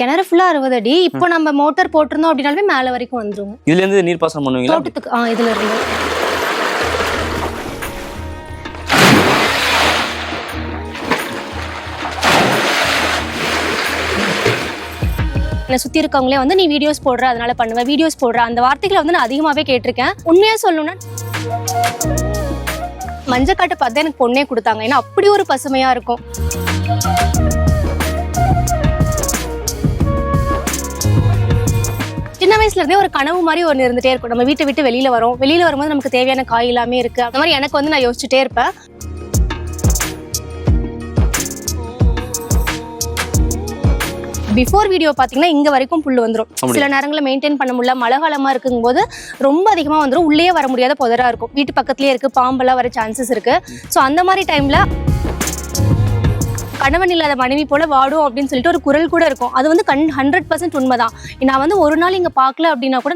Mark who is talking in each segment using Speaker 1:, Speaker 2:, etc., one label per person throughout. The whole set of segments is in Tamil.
Speaker 1: கிணறு ஃபுல்லா அறுபது அடி இப்போ நம்ம மோட்டார் போட்டிருந்தோம் அப்படின்னாலுமே மேல வரைக்கும் வந்துரும்.
Speaker 2: இதுல இருந்து நீர் பாசனம் பண்ணுவீங்களா?
Speaker 1: தோட்டத்துக்கு ஆ இதுல இருந்து என்னை சுத்தி இருக்கவங்களே வந்து நீ வீடியோஸ் போடுற அதனால பண்ணுவ வீடியோஸ் போடுற. அந்த வார்த்தைகளை வந்து நான் அதிகமாவே கேட்டிருக்கேன். உண்மையா சொல்லணும்னா மஞ்சக்காட்டை பார்த்து எனக்கு பொண்ணே கொடுத்தாங்க. ஏன்னா அப்படி ஒரு பசுமையா இருக்கும். வயசுல இருந்தே ஒரு கனவு மாதிரி ஒன்று இருந்துட்டே இருக்கும். நம்ம வீட்டை விட்டு வெளியில வரோம். வெளியில வரும்போது நமக்கு தேவையான காய் எல்லாமே இருக்கு. அந்த மாதிரி எனக்கு வந்து நான் யோசிச்சுட்டே இருப்பேன். பிஃபோர் வீடியோ பாத்தீங்கன்னா இங்க வரைக்கும் புல்
Speaker 2: அப்படி.
Speaker 1: சில நேரங்களில் மெயின்டைன் பண்ண முடியல. மழை காலமா இருக்கும்போது ரொம்ப அதிகமா வந்துரும். உள்ளே வர முடியாத புதரா இருக்கும். வீட்டு பக்கத்துலயே இருக்கு. பாம்பெல்லாம் வர சான்சஸ் இருக்கு. ஸோ அந்த மாதிரி டைம்ல கணவன் இல்லாத மனைவி போல வாடும் அப்படின்னு சொல்லிட்டு ஒரு குரல் கூட இருக்கும். அது வந்து கண் ஹண்ட்ரட் பர்சன்ட் உண்மைதான். நான் வந்து ஒரு நாள் இங்க பார்க்கல அப்படின்னா கூட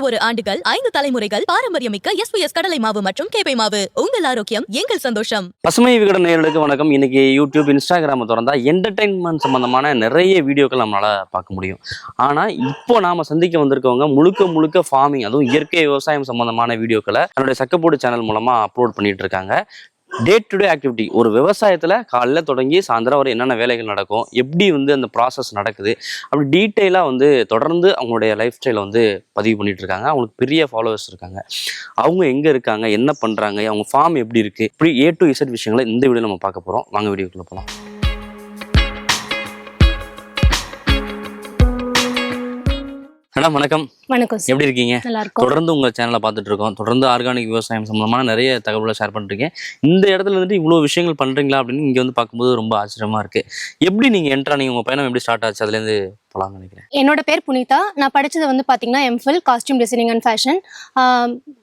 Speaker 3: தொன்னூற்று ஒரு ஆண்டுகள் ஐந்து தலைமுறைகள் பாரம்பரியமிக்க எஸ்பிஎஸ் கடலை மாவு மற்றும் கேபை மாவு. உங்கள் ஆரோக்கியம் எங்கள் சந்தோஷம்.
Speaker 2: பசுமை விகடன் நேயர்களுக்கு வணக்கம். இன்னைக்கு யூடியூப் இன்ஸ்டாகிராமை திறந்தா என்டர்டைன்மெண்ட் சம்பந்தமான நிறைய வீடியோக்கள் நம்மளால பார்க்க முடியும். ஆனா இப்போ நாம சந்திக்க வந்திருக்கவங்க முழுக்க முழுக்க ஃபார்மிங் அதுவும் இயற்கை விவசாயம் சம்பந்தமான வீடியோக்களை தன்னுடைய சக்கப்போடு சேனல் மூலமா அப்லோட் பண்ணிட்டு இருக்காங்க. டே டு டே ஆக்டிவிட்டி ஒரு விவசாயத்தில் காலைல தொடங்கி சாயந்தரம் வரை என்னென்ன வேலைகள் நடக்கும் எப்படி வந்து அந்த ப்ராசஸ் நடக்குது அப்படி டீட்டெயிலாக வந்து தொடர்ந்து அவங்களுடைய லைஃப் ஸ்டைலை வந்து பதிவு பண்ணிட்டு இருக்காங்க. அவங்களுக்கு பெரிய ஃபாலோவர்ஸ் இருக்காங்க. அவங்க எங்கே இருக்காங்க என்ன பண்ணுறாங்க அவங்க ஃபார்ம் எப்படி இருக்குது இப்படி ஏ டு இசட் விஷயங்களை இந்த வீடியோ நம்ம பார்க்க போகிறோம் வாங்க வீடியோக்குள்ளே போகலாம் மேடம் வணக்கம்.
Speaker 1: வணக்கம்.
Speaker 2: எப்படி இருக்கீங்க? தொடர்ந்து உங்க சேனலை பார்த்துட்டு இருக்கோம் தொடர்ந்து ஆர்கானிக் விவசாயம் சம்பந்தமான நிறைய தகவலை ஷேர் பண்ணிருக்கீங்க இந்த இடத்துல வந்துட்டு இவ்வளோ விஷயங்கள் பண்றீங்களா அப்படின்னு இங்க வந்து பார்க்கும்போது ரொம்ப ஆச்சரியமா இருக்கு. எப்படி நீங்க என்ட்ரா நீங்க உங்க பயணம் எப்படி ஸ்டார்ட் ஆச்சு? அதுல போலாம்னு நினைக்கிறேன்.
Speaker 1: என்னோட பேர் புனிதா. நான் படிச்சது வந்து பாத்தீங்கன்னா MPhil costume designing and fashion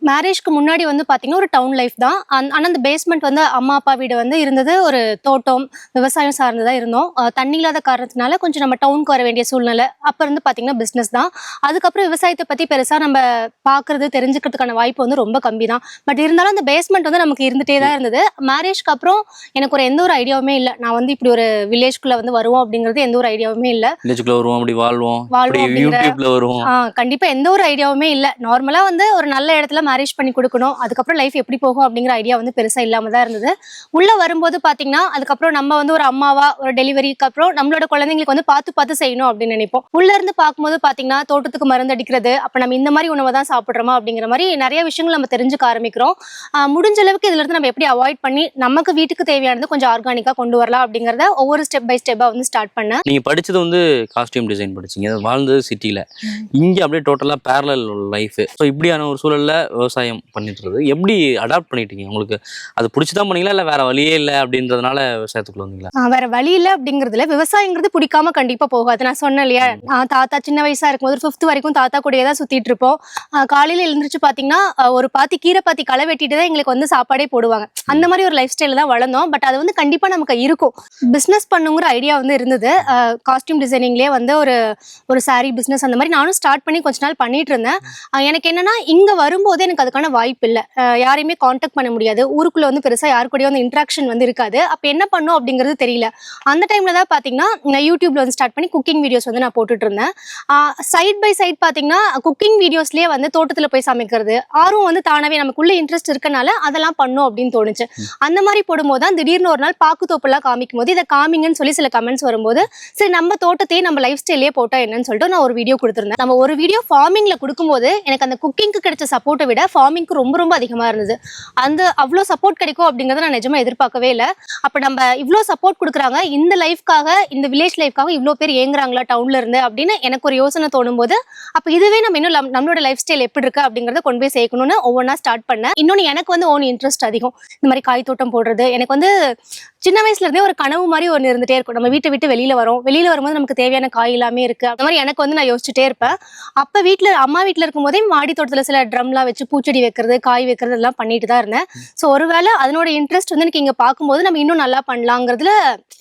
Speaker 1: மேரேஜ்க்கு முன்னாடி வந்து பாத்தீங்கன்னா ஒரு டவுன் லைஃப் தான். அந்- ஆனா அந்த பேஸ்மெண்ட் வந்து அம்மா அப்பா வீடு வந்து இருந்தது. ஒரு தோட்டம் விவசாயம் சார்ந்ததா இருந்தோம். தண்ணி இல்லாத காரணத்தினால கொஞ்சம் நம்ம டவுனுக்கு வர வேண்டிய சூழ்நிலை. அப்ப இருந்து பாத்தீங்கன்னா பிசினஸ் தான். அதுக்கப்புறம் விவசாயத்தை பத்தி பெருசா நம்ம பாக்குறது தெரிஞ்சுக்கிறதுக்கான வாய்ப்பு வந்து ரொம்ப கம்மி தான் பட் இருந்தாலும் அந்த பேஸ்மெண்ட் வந்து நமக்கு இருந்துட்டே தான் இருந்தது. மேரேஜ்க்கு அப்புறம் எனக்கு ஒரு எந்த ஒரு ஐடியாவுமே இல்லை. நான் வந்து இப்படி ஒரு வில்லேஜ்குள்ள வந்து வருவோம் அப்படிங்கிறது எந்த ஒரு ஐடியாவுமே இல்லை.
Speaker 2: வருவோம் அப்படி வாழ்வோம்.
Speaker 1: வாழ்வோம்
Speaker 2: அப்படி யூடியூப்ல வருவோம்.
Speaker 1: கண்டிப்பா எந்த ஒரு ஐடியாவுமே இல்ல. நார்மலா வந்து ஒரு நல்ல இடத்துல மேரேஜ் பண்ணி கொடுக்கணும். அதுக்கப்புறம் லைஃப் எப்படி போகும் அப்படிங்கிற ஐடியா வந்து பெருசா இல்லாம தான் இருந்தது. உள்ள வரும்போது பாத்தீங்கன்னா அதுக்கப்புறம் நம்ம வந்து ஒரு அம்மாவா ஒரு டெலிவரிக்கு அப்புறம் நம்மளோட குழந்தைங்களுக்கு வந்து பார்த்து பார்த்து செய்யணும் அப்படின்னு நினைப்போம். உள்ள இருந்து பார்க்கும்போது பாத்தீங்கன்னா தோட்டத்துக்கு மருந்து அடிக்கிறது அப்ப நம்ம இந்த மாதிரி உணவை தான் சாப்பிடுறோமா அப்படிங்கிற மாதிரி நிறைய விஷயங்கள் நம்ம தெரிஞ்சுக்க ஆரம்பிக்கிறோம். முடிஞ்ச அளவுக்கு இதுல இருந்து நம்ம எப்படி அவாய்ட் பண்ணி நமக்கு வீட்டுக்கு தேவையானது கொஞ்சம் ஆர்கானிக்கா கொண்டு வரலாம் அப்படிங்கறத ஒவ்வொரு ஸ்டெப் பை ஸ்டெப்பா வந்து ஸ்டார்ட் பண்ணேன்
Speaker 2: நீங்க படிச்சது வந்து காஸ்டியூம் டிசைன் படிச்சீங்க. வாழ்ந்தது சிட்டில. இங்க அப்படியே டோட்டலா பேரலல் லைஃப் ஸோ இப்படியான ஒரு சூழல்ல விவசாயம் பண்ணிட்டு இருக்கு எப்படி அடாப்ட் பண்ணிட்டீங்க? உங்களுக்கு அது பிடிச்சதான் பண்ணீங்களா? இல்ல வேற வழியே இல்லை அப்படின்றதுனால விவசாயத்துக்குள்ள வந்தீங்களா?
Speaker 1: வேற வழி இல்ல அப்படிங்கறதுல விவசாயங்கிறது பிடிக்காம கண்டிப்பா போகாது. நான் சொன்னேன் இல்லையா? நான் தாத்தா சின்ன வயசா இருக்கும்போது ஃபிஃப்த் வரைக்கும் தாத்தா கூடயே தான் சுத்திட்டு இருப்போம். காலையில எழுந்திரிச்சு பாத்தீங்கன்னா ஆஹ் ஒரு பாத்தி கீரை பாத்தி களை வெட்டிட்டு தான் எங்களுக்கு வந்து சாப்பாடே போடுவாங்க. அந்த மாதிரி ஒரு லைஃப் ஸ்டைல தான் வளர்ந்தோம். பட் அது வந்து கண்டிப்பா நமக்கு இருக்கும். பிசினஸ் பண்ணுங்கிற ஐடியா வந்து இருந்தது. காஸ்டியூம் டிசைனிங்லேயே வந்து ஒரு ஒரு சாரீ பிஸ்னஸ் அந்த மாதிரி நானும் ஸ்டார்ட் பண்ணி கொஞ்ச நாள் பண்ணிட்டு இருந்தேன் எனக்கு என்னன்னா இங்கே வரும்போது எனக்கு அதுக்கான வாய்ப்பு இல்லை. யாரையுமே காண்டாக்ட் பண்ண முடியாது. ஊருக்குள்ளே வந்து பெருசாக யாரு கூடயும் வந்து இன்ட்ராக்ஷன் வந்து இருக்காது. அப்போ என்ன பண்ணும் அப்படிங்கிறது தெரியல. அந்த டைம்ல தான் பார்த்தீங்கன்னா நான் யூடியூப்ல வந்து ஸ்டார்ட் பண்ணி குக்கிங் வீடியோஸ் வந்து நான் போட்டுட்டு இருந்தேன் சைட் பை சைட் பார்த்தீங்கன்னா குக்கிங் வீடியோஸ்லேயே வந்து தோட்டத்தில் போய் சமைக்கிறது ஆர்வம் வந்து தானாவே நமக்குள்ள இன்ட்ரெஸ்ட் இருக்கனால அதெல்லாம் பண்ணும் அப்படின்னு தோணுச்சு. அந்த மாதிரி போடும்போது தான் திடீர்னு ஒரு நாள் பாக்கு தோப்புலாம் காமிக்கும் போது இதை காமிங்கன்னு சொல்லி சில கமெண்ட்ஸ் வரும்போது சரி நம்ம தோட்டத்தையே நம்ம லைஃப் ஸ்டைலே போட்டால் என்னன்னு சொல்லிட்டு நான் ஒரு வீடியோ கொடுத்துருந்தேன். நம்ம ஒரு வீடியோ ஃபார்மிங்கில் கொடுக்கும்போது எனக்கு அந்த குக்கிங்க்கு கிடைச்ச சப்போர்ட்டை விட ஃபார்மிங்க்கு ரொம்ப ரொம்ப அதிகமாக இருந்தது. அந்த அவ்வளோ சப்போர்ட் கிடைக்கும் அப்படிங்கறத நான் நிஜமாக எதிர்பார்க்கவே இல்லை. அப்போ நம்ம இவ்வளோ சப்போர்ட் கொடுக்குறாங்க இந்த லைஃப்காக இந்த வில்லேஜ் லைஃப்காக இவ்வளோ பேர் ஏங்குறாங்களா டவுன்ல இருந்து அப்படின்னு எனக்கு ஒரு யோசனை தோணும் போது அப்போ இதுவே நம்ம இன்னும் நம்மளோட லைஃப் ஸ்டைல் எப்படி இருக்கு அப்படிங்கிறத கொண்டு போய் சேர்க்கணும்னு ஒவ்வொன்றா ஸ்டார்ட் பண்ணேன். இன்னொன்று எனக்கு வந்து ஓன் இன்ட்ரெஸ்ட் அதிகம். இந்த மாதிரி காய் தோட்டம் போடுறது எனக்கு வந்து சின்ன வயசுல இருந்தே ஒரு கனவு மாதிரி ஒன்று இருந்துட்டே இருக்கும். நம்ம வீட்டை விட்டு வெளியில வரோம். வெளியில வரும்போது நமக்கு தேவையான காய் எல்லாமே இருக்கு. அந்த மாதிரி எனக்கு வந்து நான் யோசிச்சுட்டே இருப்பேன். அப்ப வீட்ல அம்மா வீட்ல இருக்கும் போதே மாடி தோட்டத்துல சில ட்ரம்லாம் வச்சு பூச்செடி வைக்கிறது காய் வைக்கிறது எல்லாம் பண்ணிட்டு தான் இருந்தேன். ஸோ ஒருவேளை அதனோட இன்ட்ரெஸ்ட் வந்து எனக்கு இங்க பார்க்கும்போது நம்ம இன்னும் நல்லா பண்ணலாங்கிறதுல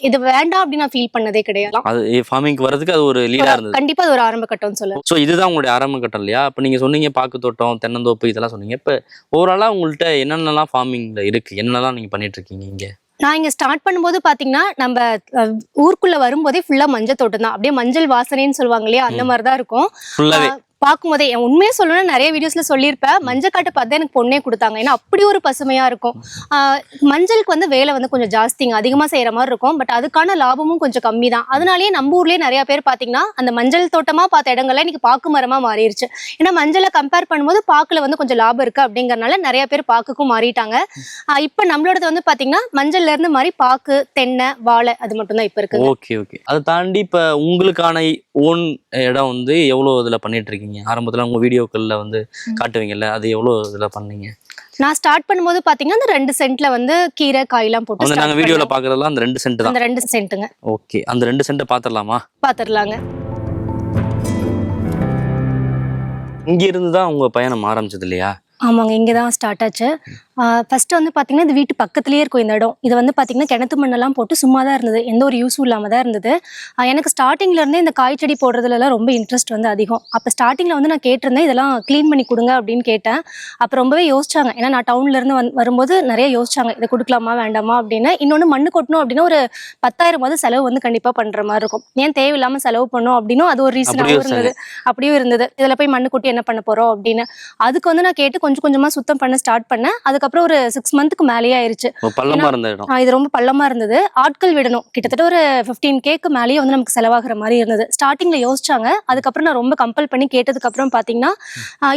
Speaker 1: இது வேண்டாம் அப்படின்னு நான் ஃபீல் பண்ணதே கிடையாது.
Speaker 2: அது ஃபார்மிங்க்கு வர்றதுக்கு அது ஒரு லீடா இருந்தது.
Speaker 1: கண்டிப்பா அது ஒரு ஆரம்ப கட்டம்னு சொல்லுவேன்.
Speaker 2: ஸோ இதுதான் உங்களுடைய ஆரம்ப கட்டம் இல்லையா? இப்போ நீங்க சொன்னீங்க பாக்கு தோட்டம் தென்னந்தோப்பு இதெல்லாம் சொன்னீங்க. இப்போ ஓவராலா உங்கள்கிட்ட என்னென்னலாம் ஃபார்மிங்ல இருக்கு? என்னென்னலாம் நீங்க பண்ணிட்டு இருக்கீங்க இங்க?
Speaker 1: நான் இங்க ஸ்டார்ட் பண்ணும்போது பாத்தீங்கன்னா நம்ம ஊருக்குள்ள வரும்போதே ஃபுல்லா மஞ்சள் தோட்டம் தான் அப்படியே மஞ்சள் வாசனைன்னு சொல்லுவாங்க இல்லையா? அந்த மாதிரி தான் இருக்கும். பார்க்கும்போதே என் உண்மையை சொல்லணும்னு நிறைய வீடியோஸ்ல சொல்லியிருப்பேன் மஞ்சள் காட்டை பார்த்து எனக்கு பொண்ணே கொடுத்தாங்க. ஏன்னா அப்படி ஒரு பசுமையா இருக்கும். மஞ்சளுக்கு வந்து வேலை வந்து கொஞ்சம் ஜாஸ்திங்க அதிகமாக செய்யற மாதிரி இருக்கும். பட் அதுக்கான லாபமும் கொஞ்சம் கம்மி தான். அதனாலேயே நம்ம ஊர்லயே நிறைய பேர் பார்த்தீங்கன்னா அந்த மஞ்சள் தோட்டமா பார்த்த இடங்கள்ல இன்னைக்கு பாக்கு மரமா மாறிடுச்சு ஏன்னா மஞ்சளை கம்பேர் பண்ணும்போது பாக்குல வந்து கொஞ்சம் லாபம் இருக்கு அப்படிங்கறனால நிறைய பேர் பாக்குக்கும் மாறிட்டாங்க. இப்போ நம்மளோடது வந்து பாத்தீங்கன்னா மஞ்சள்ல இருந்து மாதிரி பாக்கு தென்னை வாழை அது மட்டும் தான் இருக்குது இருக்கு
Speaker 2: ஓகே ஓகே அதை தாண்டி இப்போ உங்களுக்கான ஓன் இடம் வந்து எவ்வளோ இதில் பண்ணிட்டு இருக்கீங்க? ஆரம்பத்தில் உங்க வீடியோக்கள்ல வந்து காட்டுவீங்கல்ல அது எவ்வளோ இதில் பண்ணீங்க?
Speaker 1: நான் ஸ்டார்ட் பண்ணும்போது பாத்தீங்கன்னா அந்த ரெண்டு சென்ட்ல வந்து கீரை காயெல்லாம் போட்டு
Speaker 2: வீடியோவில்
Speaker 1: பண்ணோம்.
Speaker 2: பார்க்குறதுலாம் அந்த ரெண்டு சென்ட் தான்.
Speaker 1: அந்த ரெண்டு சென்ட்டுங்க
Speaker 2: ஓகே அந்த ரெண்டு சென்ட்டை பார்த்துடலாமா
Speaker 1: பாத்துடலாங்க
Speaker 2: இங்க இருந்து தான் உங்க பயணம் ஆரம்பிச்சது இல்லையா?
Speaker 1: ஆமாங்க இங்கே தான் ஸ்டார்ட் ஆச்சு. ஃபர்ஸ்ட் வந்து பார்த்தீங்கன்னா இது வீட்டு பக்கத்துலேயே இருக்கும் இந்த இடம். இது வந்து பார்த்தீங்கன்னா கிணத்து மண்ணெல்லாம் போட்டு சும்மா தான் இருந்தது. எந்த ஒரு யூஸும் இல்லாமல் தான் இருந்தது. எனக்கு ஸ்டார்டிங்ல இருந்தே இந்த காய் செடி போடுறதுலலாம் ரொம்ப இன்ட்ரெஸ்ட் வந்து அதிகம். அப்போ ஸ்டார்டிங்கில் வந்து நான் கேட்டிருந்தேன் இதெல்லாம் க்ளீன் பண்ணி கொடுங்க அப்படின்னு கேட்டேன். அப்போ ரொம்பவே யோசிச்சாங்க. ஏன்னா நான் டவுன்ல இருந்து வந்து வரும்போது நிறைய யோசிச்சாங்க. இதை கொடுக்கலாமா வேண்டாமா? அப்படின்னு. இன்னொன்று மண்ணு கொட்டணும் அப்படின்னா ஒரு பத்தாயிரம் போது செலவு வந்து கண்டிப்பாக பண்ணுற மாதிரி இருக்கும். ஏன் தேவையில்லாமல் செலவு பண்ணோம் அப்படின்னும் அது ஒரு ரீசனாகவும் இருந்தது. அப்படியும் இருந்தது. இதில் போய் மண்ணு கொட்டி என்ன பண்ண போகிறோம் அப்படின்னு. அதுக்கு வந்து நான் கேட்டு கொஞ்சம் கொஞ்சமா சுத்தம் பண்ண ஸ்டார்ட் பண்ணேன். அதுக்கப்புறம் ஒரு சிக்ஸ் மந்த்துக்கு மேலேயே ஆயிருச்சு. இது ரொம்ப பள்ளமா இருந்தது. ஆட்கள் விடணும். கிட்டத்தட்ட ஒரு ஃபிஃப்டீன் கேக்கு மேலேயே வந்து நமக்கு செலவாகிற மாதிரி இருந்தது. ஸ்டார்டிங்ல யோசிச்சாங்க. அதுக்கப்புறம் நான் ரொம்ப கம்பல் பண்ணி கேட்டதுக்கு அப்புறம் பாத்தீங்கன்னா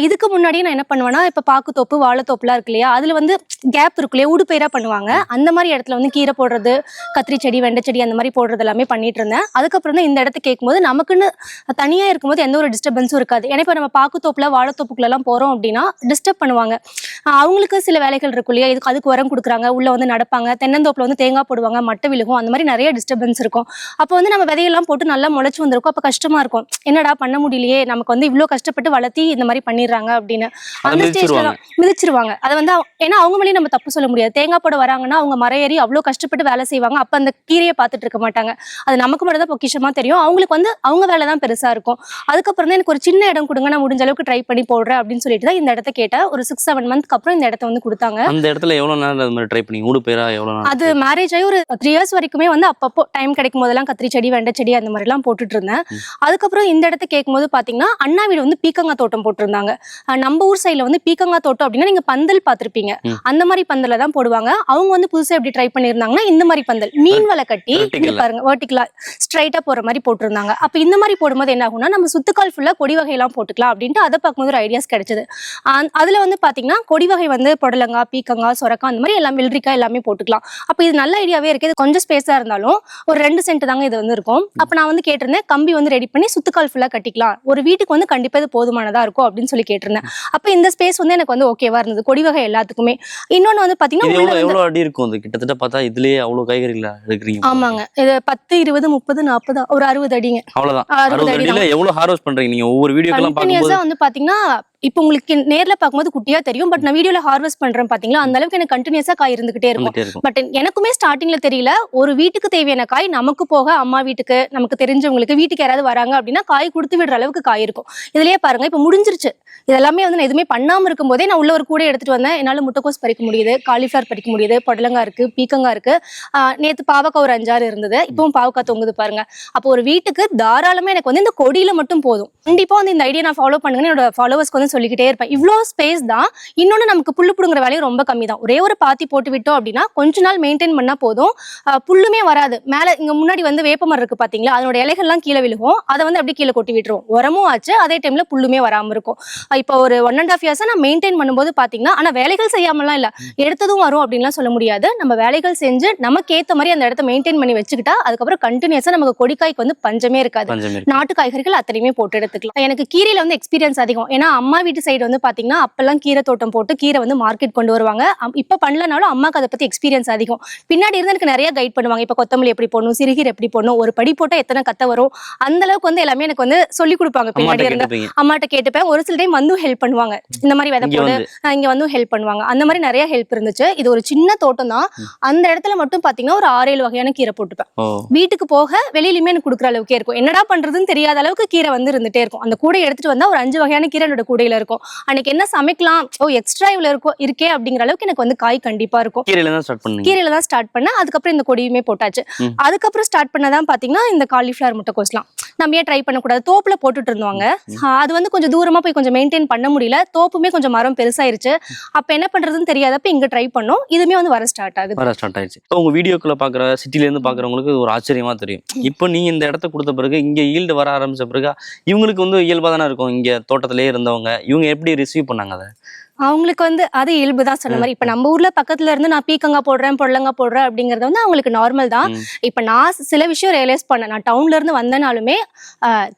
Speaker 1: இதுக்கு முன்னாடியே நான் என்ன பண்ணுவேன்னா இப்ப பாக்குத்தோப்பு வாழைத்தோப்புலாம் இருக்கு இல்லையா? அதுல வந்து கேப் இருக்கு இல்லையா ஊடுபயிரா பண்ணுவாங்க. அந்த மாதிரி இடத்துல வந்து கீரை போடுறது கத்திரி செடி வெண்டை செடி அந்த மாதிரி போடுறது எல்லாமே பண்ணிட்டு இருந்தேன். அதுக்கப்புறம் தான் இந்த இடத்த கேட்கும்போது நமக்குன்னு தனியா இருக்கும்போது எந்த ஒரு டிஸ்டர்பன்ஸும் இருக்காது. ஏன்னா இப்ப நம்ம பாக்குத்தோப்புல வாழைத்தோப்புக்குள்ள எல்லாம் போறோம் அப்படின்னா டிஸ்டர்ப் பண்ணுவாங்க. அவங்களுக்கு சில வேலைகள் இருக்கும் இல்லையா? இதுக்கு அதுக்கு உரம் கொடுக்குறாங்க. உள்ள வந்து நடப்பாங்க. தென்னந்தோப்புல வந்து தேங்காய் போடுவாங்க மட்டை விழுகும். அந்த மாதிரி நிறைய டிஸ்டர்பன்ஸ் இருக்கும். அப்போ வந்து நம்ம விதையெல்லாம் போட்டு நல்லா முளைச்சு வந்திருக்கும். அப்போ கஷ்டமா இருக்கும். என்னடா பண்ண முடியலையே? நமக்கு வந்து இவ்வளோ கஷ்டப்பட்டு வளர்த்தி இந்த மாதிரி பண்ணிடுறாங்க அப்படின்னு. அந்த ஸ்டேஜ்ல
Speaker 2: மிதிச்சிருவாங்க.
Speaker 1: அதை வந்து ஏன்னா அவங்க மேலேயும் நம்ம தப்பு சொல்ல முடியாது. தேங்காய் போட வராங்கன்னா அவங்க மரம் ஏறி அவ்வளோ கஷ்டப்பட்டு வேலை செய்வாங்க. அப்போ அந்த கீரையை பார்த்துட்டு இருக்க மாட்டாங்க. அது நமக்கு மட்டும் தான் பொக்கிஷமா தெரியும். அவங்களுக்கு வந்து அவங்க வேலை தான் பெருசா இருக்கும். அதுக்கப்புறம் தான் எனக்கு ஒரு சின்ன இடம் கொடுங்க. நான் முடிஞ்ச அளவுக்கு ட்ரை பண்ணி போடுறேன் அப்படின்னு சொல்லிட்டு தான் இந்த இடத்த கேட்டேன். ஒரு சிக்ஸ் செவன் மந்த்க்கு அப்புறம் இந்த இடத்த வந்து கொடுத்தாங்க.
Speaker 2: அந்த இடத்துல எவ்வளவு நேரம் அது மாதிரி ட்ரை பண்ணி ஊடு பேரா எவ்வளவு நேரம்
Speaker 1: அது மேரேஜ் ஆகி ஒரு த்ரீ இயர்ஸ் வரைக்குமே வந்து அப்பப்போ டைம் கிடைக்கும் போதெல்லாம் கத்திரி செடி வெண்டை செடி அந்த மாதிரி எல்லாம் போட்டுட்டு இருந்தேன். அதுக்கப்புறம் இந்த இடத்த கேட்கும்போது பாத்தீங்கன்னா அண்ணா வீடு வந்து பீக்கங்காய் தோட்டம் போட்டிருந்தாங்க. நம்ம ஊர் சைடுல வந்து பீக்கங்காய் தோட்டம் அப்படின்னா நீங்க பந்தல் பார்த்திருப்பீங்க
Speaker 2: ம்.
Speaker 1: அந்த மாதிரி பந்தல தான் போடுவாங்க. அவங்க வந்து புதுசா எப்படி ட்ரை பண்ணியிருந்தாங்கன்னா இந்த மாதிரி பந்தல். மீன் வலை கட்டி பாருங்க வெர்டிகலா ஸ்ட்ரைட்டா போற மாதிரி போட்டிருந்தாங்க. அப்ப இந்த மாதிரி போடும்போது என்ன ஆகும்னா நம்ம சுத்துக்கால் ஃபுல்லா கொடி வகையெல்லாம் போட்டுக்கலாம் அப்படின்ட்டு அதை பார்க்கும்போது ஒரு ஐடியாஸ் கிடைச்சது. அதுல வந்து பாத்தீங்கன்னா கொடி வகை வந்து புடலங்காய் பீக்கங்காய் சொரக்காய் அந்த மாதிரி எல்லாம் வெள்ளரிக்காய் எல்லாமே போட்டுக்கலாம். அப்ப இது நல்ல ஐடியாவே இருக்கு. இது கொஞ்சம் ஸ்பேஸா இருந்தாலும் ஒரு ரெண்டு சென்ட் தாங்க இது வந்து இருக்கும். அப்ப நான் வந்து கேட்டிருந்தேன் கம்பி வந்து ரெடி பண்ணி சுத்துக்கால் ஃபுல்லா கட்டிக்கலாம். ஒரு வீட்டுக்கு வந்து கண்டிப்பா இது போதுமானதா இருக்கும் அப்படின்னு சொல்லி கேட்டிருந்தேன். அப்ப இந்த ஸ்பேஸ் வந்து எனக்கு வந்து ஓகேவா இருந்தது. கொடி வகை எல்லாத்துக்குமே. இன்னொன்னு வந்து வந்து-
Speaker 2: எவ்வளவு அடி இருக்கும்? கிட்டத்தட்ட பார்த்தா இதுலயே அவ்வளவு காய்கறிகளா எடுக்கிறீங்க
Speaker 1: ஆமாங்க. இது பத்து இருபது முப்பது நாற்பது ஒரு அறுபது அடிங்க.
Speaker 2: அவ்வளவுதான்.
Speaker 1: அறுபது
Speaker 2: அறுபது
Speaker 1: அடி
Speaker 2: அடியில எவ்வளவு ஹார்வெஸ்ட் பண்றீங்க நீங்க? ஒவ்வொரு வீடியோக்கெல்லாம்
Speaker 1: வந்து பாத்தீங்கன்னா இப்போ உங்களுக்கு நேர்ல பார்க்கும்போது குட்டியா தெரியும் பட் நான் வீடியோல ஹார்வெஸ்ட் பண்றேன் பாத்தீங்களா? அந்த அளவுக்கு எனக்கு கண்டினியூஸா காய் இருந்துகிட்டே இருக்கும்.
Speaker 2: இருக்கும்.
Speaker 1: பட் எனக்குமே ஸ்டார்டிங்ல தெரியல ஒரு வீட்டுக்கு தேவையான காய் நமக்கு போக அம்மா வீட்டுக்கு நமக்கு தெரிஞ்சவங்களுக்கு வீட்டுக்கு யாராவது வராங்க அப்படின்னா காய் கொடுத்து விடுற அளவுக்கு காய் இருக்கும். இதுலயே பாருங்க இப்ப முடிஞ்சிருச்சு. இதெல்லாமே வந்து நான் எதுவுமே பண்ணாம இருக்கும்போதே நான் உள்ள ஒரு கூட எடுத்துட்டு வந்தேன். என்னால முட்டைக்கோஸ் பறிக்க முடியுது காலிஃபிளவர் பறிக்க முடியுது புடலங்கா இருக்கு பீக்கங்கா இருக்கு. நேத்து பாவக்காய் ஒரு அஞ்சாறு இருந்தது. இப்பவும் பாவக்காய் தொங்குது பாருங்க. அப்போ ஒரு வீட்டுக்கு தாராளமா எனக்கு வந்து இந்த கொடியில மட்டும் போதும். கண்டிப்பா வந்து இந்த ஐடியா நான் ஃபாலோ பண்ணுங்கன்னு என்னோட ஃபாலோவர்ஸ்க்கு வந்து சொல்லிக்கிட்டே இருப்பேன். இவ்வளோ ஸ்பேஸ் தான். இன்னொன்னு நமக்கு புல்லு புடுங்குற வேலையும் ரொம்ப கம்மி தான். ஒரே ஒரு பாத்தி போட்டு விட்டோம் அப்படின்னா கொஞ்ச நாள் மெயின்டைன் பண்ணா போதும். புல்லுமே வராது. மேல இங்க முன்னாடி வந்து வேப்பமரம் இருக்கு பாத்தீங்களா? அதனோட இலைகள்லாம் கீழே விழுகும். அதை வந்து அப்படியே கீழே கொட்டி விட்டுரும். உரமும் ஆச்சு. அதே டைம்ல புல்லுமே வராம இருக்கும். இப்போ ஒரு ஒன் அண்ட் ஆஃப் இயர்ஸா நான் மெயின்டைன் பண்ணும்போது பாத்தீங்கன்னா ஆனா வேலைகள் செய்யாமலாம் இல்ல. எடுத்ததும் வரும் அப்படின்லாம் சொல்ல முடியாது. நம்ம வேலைகள் செஞ்சு நமக்கு ஏத்த மாதிரி அந்த இடத்த மெயின்டைன் பண்ணி வச்சுக்கிட்டா அதுக்கப்புறம் கண்டினியூஸா நமக்கு கொடிக்காய்க்கு வந்து பஞ்சமே இருக்காது. நாட்டு காய்கறிகள் அத்தனையுமே போட்டு எடுத்துக்கலாம். எனக்கு கீரையில வந்து எக்ஸ்பீரியன்ஸ் அதிகம். ஏன்னா அம்மா வீட்டு சைடு வந்து பாத்தீங்கன்னா அப்பெல்லாம் கீரை தோட்டம் போட்டு கீரை வந்து மார்க்கெட் கொண்டு வருவாங்க. இப்ப பண்ணலனாலும் அம்மாக்கு அதை பத்தி எக்ஸ்பீரியன்ஸ் அதிகம். பின்னாடி இருந்து எனக்கு நிறைய கைட் பண்ணுவாங்க. இப்ப கொத்தமல்லி எப்படி போடணும் சிறுகீரை எப்படி போடணும் ஒரு படி போட்டா எத்தனை கத்த வரும்? அந்த அளவுக்கு வந்து எல்லாமே எனக்கு வந்து சொல்லி கொடுப்பாங்க பின்னாடி இருந்து. அம்மாட்ட கேட்டுப்பேன். ஒரு சில டைம் வந்து ஹெல்ப் பண்ணுவாங்க. இந்த மாதிரி விதை போடு இங்க வந்து ஹெல்ப் பண்ணுவாங்க. அந்த மாதிரி நிறைய ஹெல்ப் இருந்துச்சு. இது ஒரு சின்ன தோட்டம் தான். அந்த இடத்துல மட்டும் பாத்தீங்கன்னா ஒரு ஆறு ஏழு வகையான கீரை போட்டுப்பேன். வீட்டுக்கு போக வெளியிலுமே எனக்கு கொடுக்குற அளவுக்கே இருக்கும். என்னடா பண்றதுன்னு தெரியாத அளவுக்கு கீரை வந்து இருந்துட்டே இருக்கும். அந்த கூடை எடுத்துட்டு வந்தா ஒரு அஞ்சு வகையான கீரை என்னோட கூடையில இருக்கும். அன்னைக்கு என்ன சமைக்கலாம்? ஓ எக்ஸ்ட்ரா இவ்வளவு இருக்கும் இருக்கே அப்படிங்கிற அளவுக்கு எனக்கு வந்து காய் கண்டிப்பா இருக்கும்.
Speaker 2: கீரையில தான் ஸ்டார்ட் பண்ணுங்க
Speaker 1: கீரையில தான் ஸ்டார்ட் பண்ணேன். அதுக்கப்புறம் இந்த கொடியுமே போட்டாச்சு. அதுக்கப்புறம் ஸ்டார்ட் பண்ணதான் பாத்தீங்கன்னா இந்த காலிஃபிளவர் முட்டைக்கோஸ்லாம் நம்ம ஏன் ட்ரை பண்ணக்கூடாது. தோப்புல போட்டுட்டு இருந்தாங்க அது வந்து கொஞ்சம் தூரமா போய் கொஞ்சம் மெயின்டைன் பண்ண முடியல. தோப்புமே கொஞ்சம் மரம் பெருசாயிருச்சு. அப்ப என்ன பண்றதுன்னு தெரியாதப்ப இங்க ட்ரை பண்ணோம். இதுமே வந்து வர ஸ்டார்ட் ஆகுது.
Speaker 2: வர ஸ்டார்ட் ஆயிடுச்சு. உங்க வீடியோக்குள்ள பாக்குற சிட்டில இருந்து பாக்குறவங்களுக்கு ஒரு ஆச்சரியமா தெரியும். இப்போ நீங்க இந்த இடத்த கொடுத்த பிறகு இங்க ஈல்டு வர ஆரம்பிச்ச பிறகு இவங்களுக்கு வந்து இயல்பா தானே இருக்கும். இங்க தோட்டத்திலேயே இருந்தவங்க இவங்க எப்படி ரிசீவ் பண்ணாங்க அதை?
Speaker 1: அவங்களுக்கு வந்து அது இயல்பு தான் சொன்ன மாதிரி. இப்ப நம்ம ஊர்ல பக்கத்துல இருந்து நான் பீக்கங்காய் போடுறேன் பொடலங்காய் போடுறேன் அப்படிங்கறது வந்து அவங்களுக்கு நார்மல் தான். இப்ப நான் சில விஷயம் ரியலைஸ் பண்ணேன். நான் டவுன்ல இருந்து வந்தனாலுமே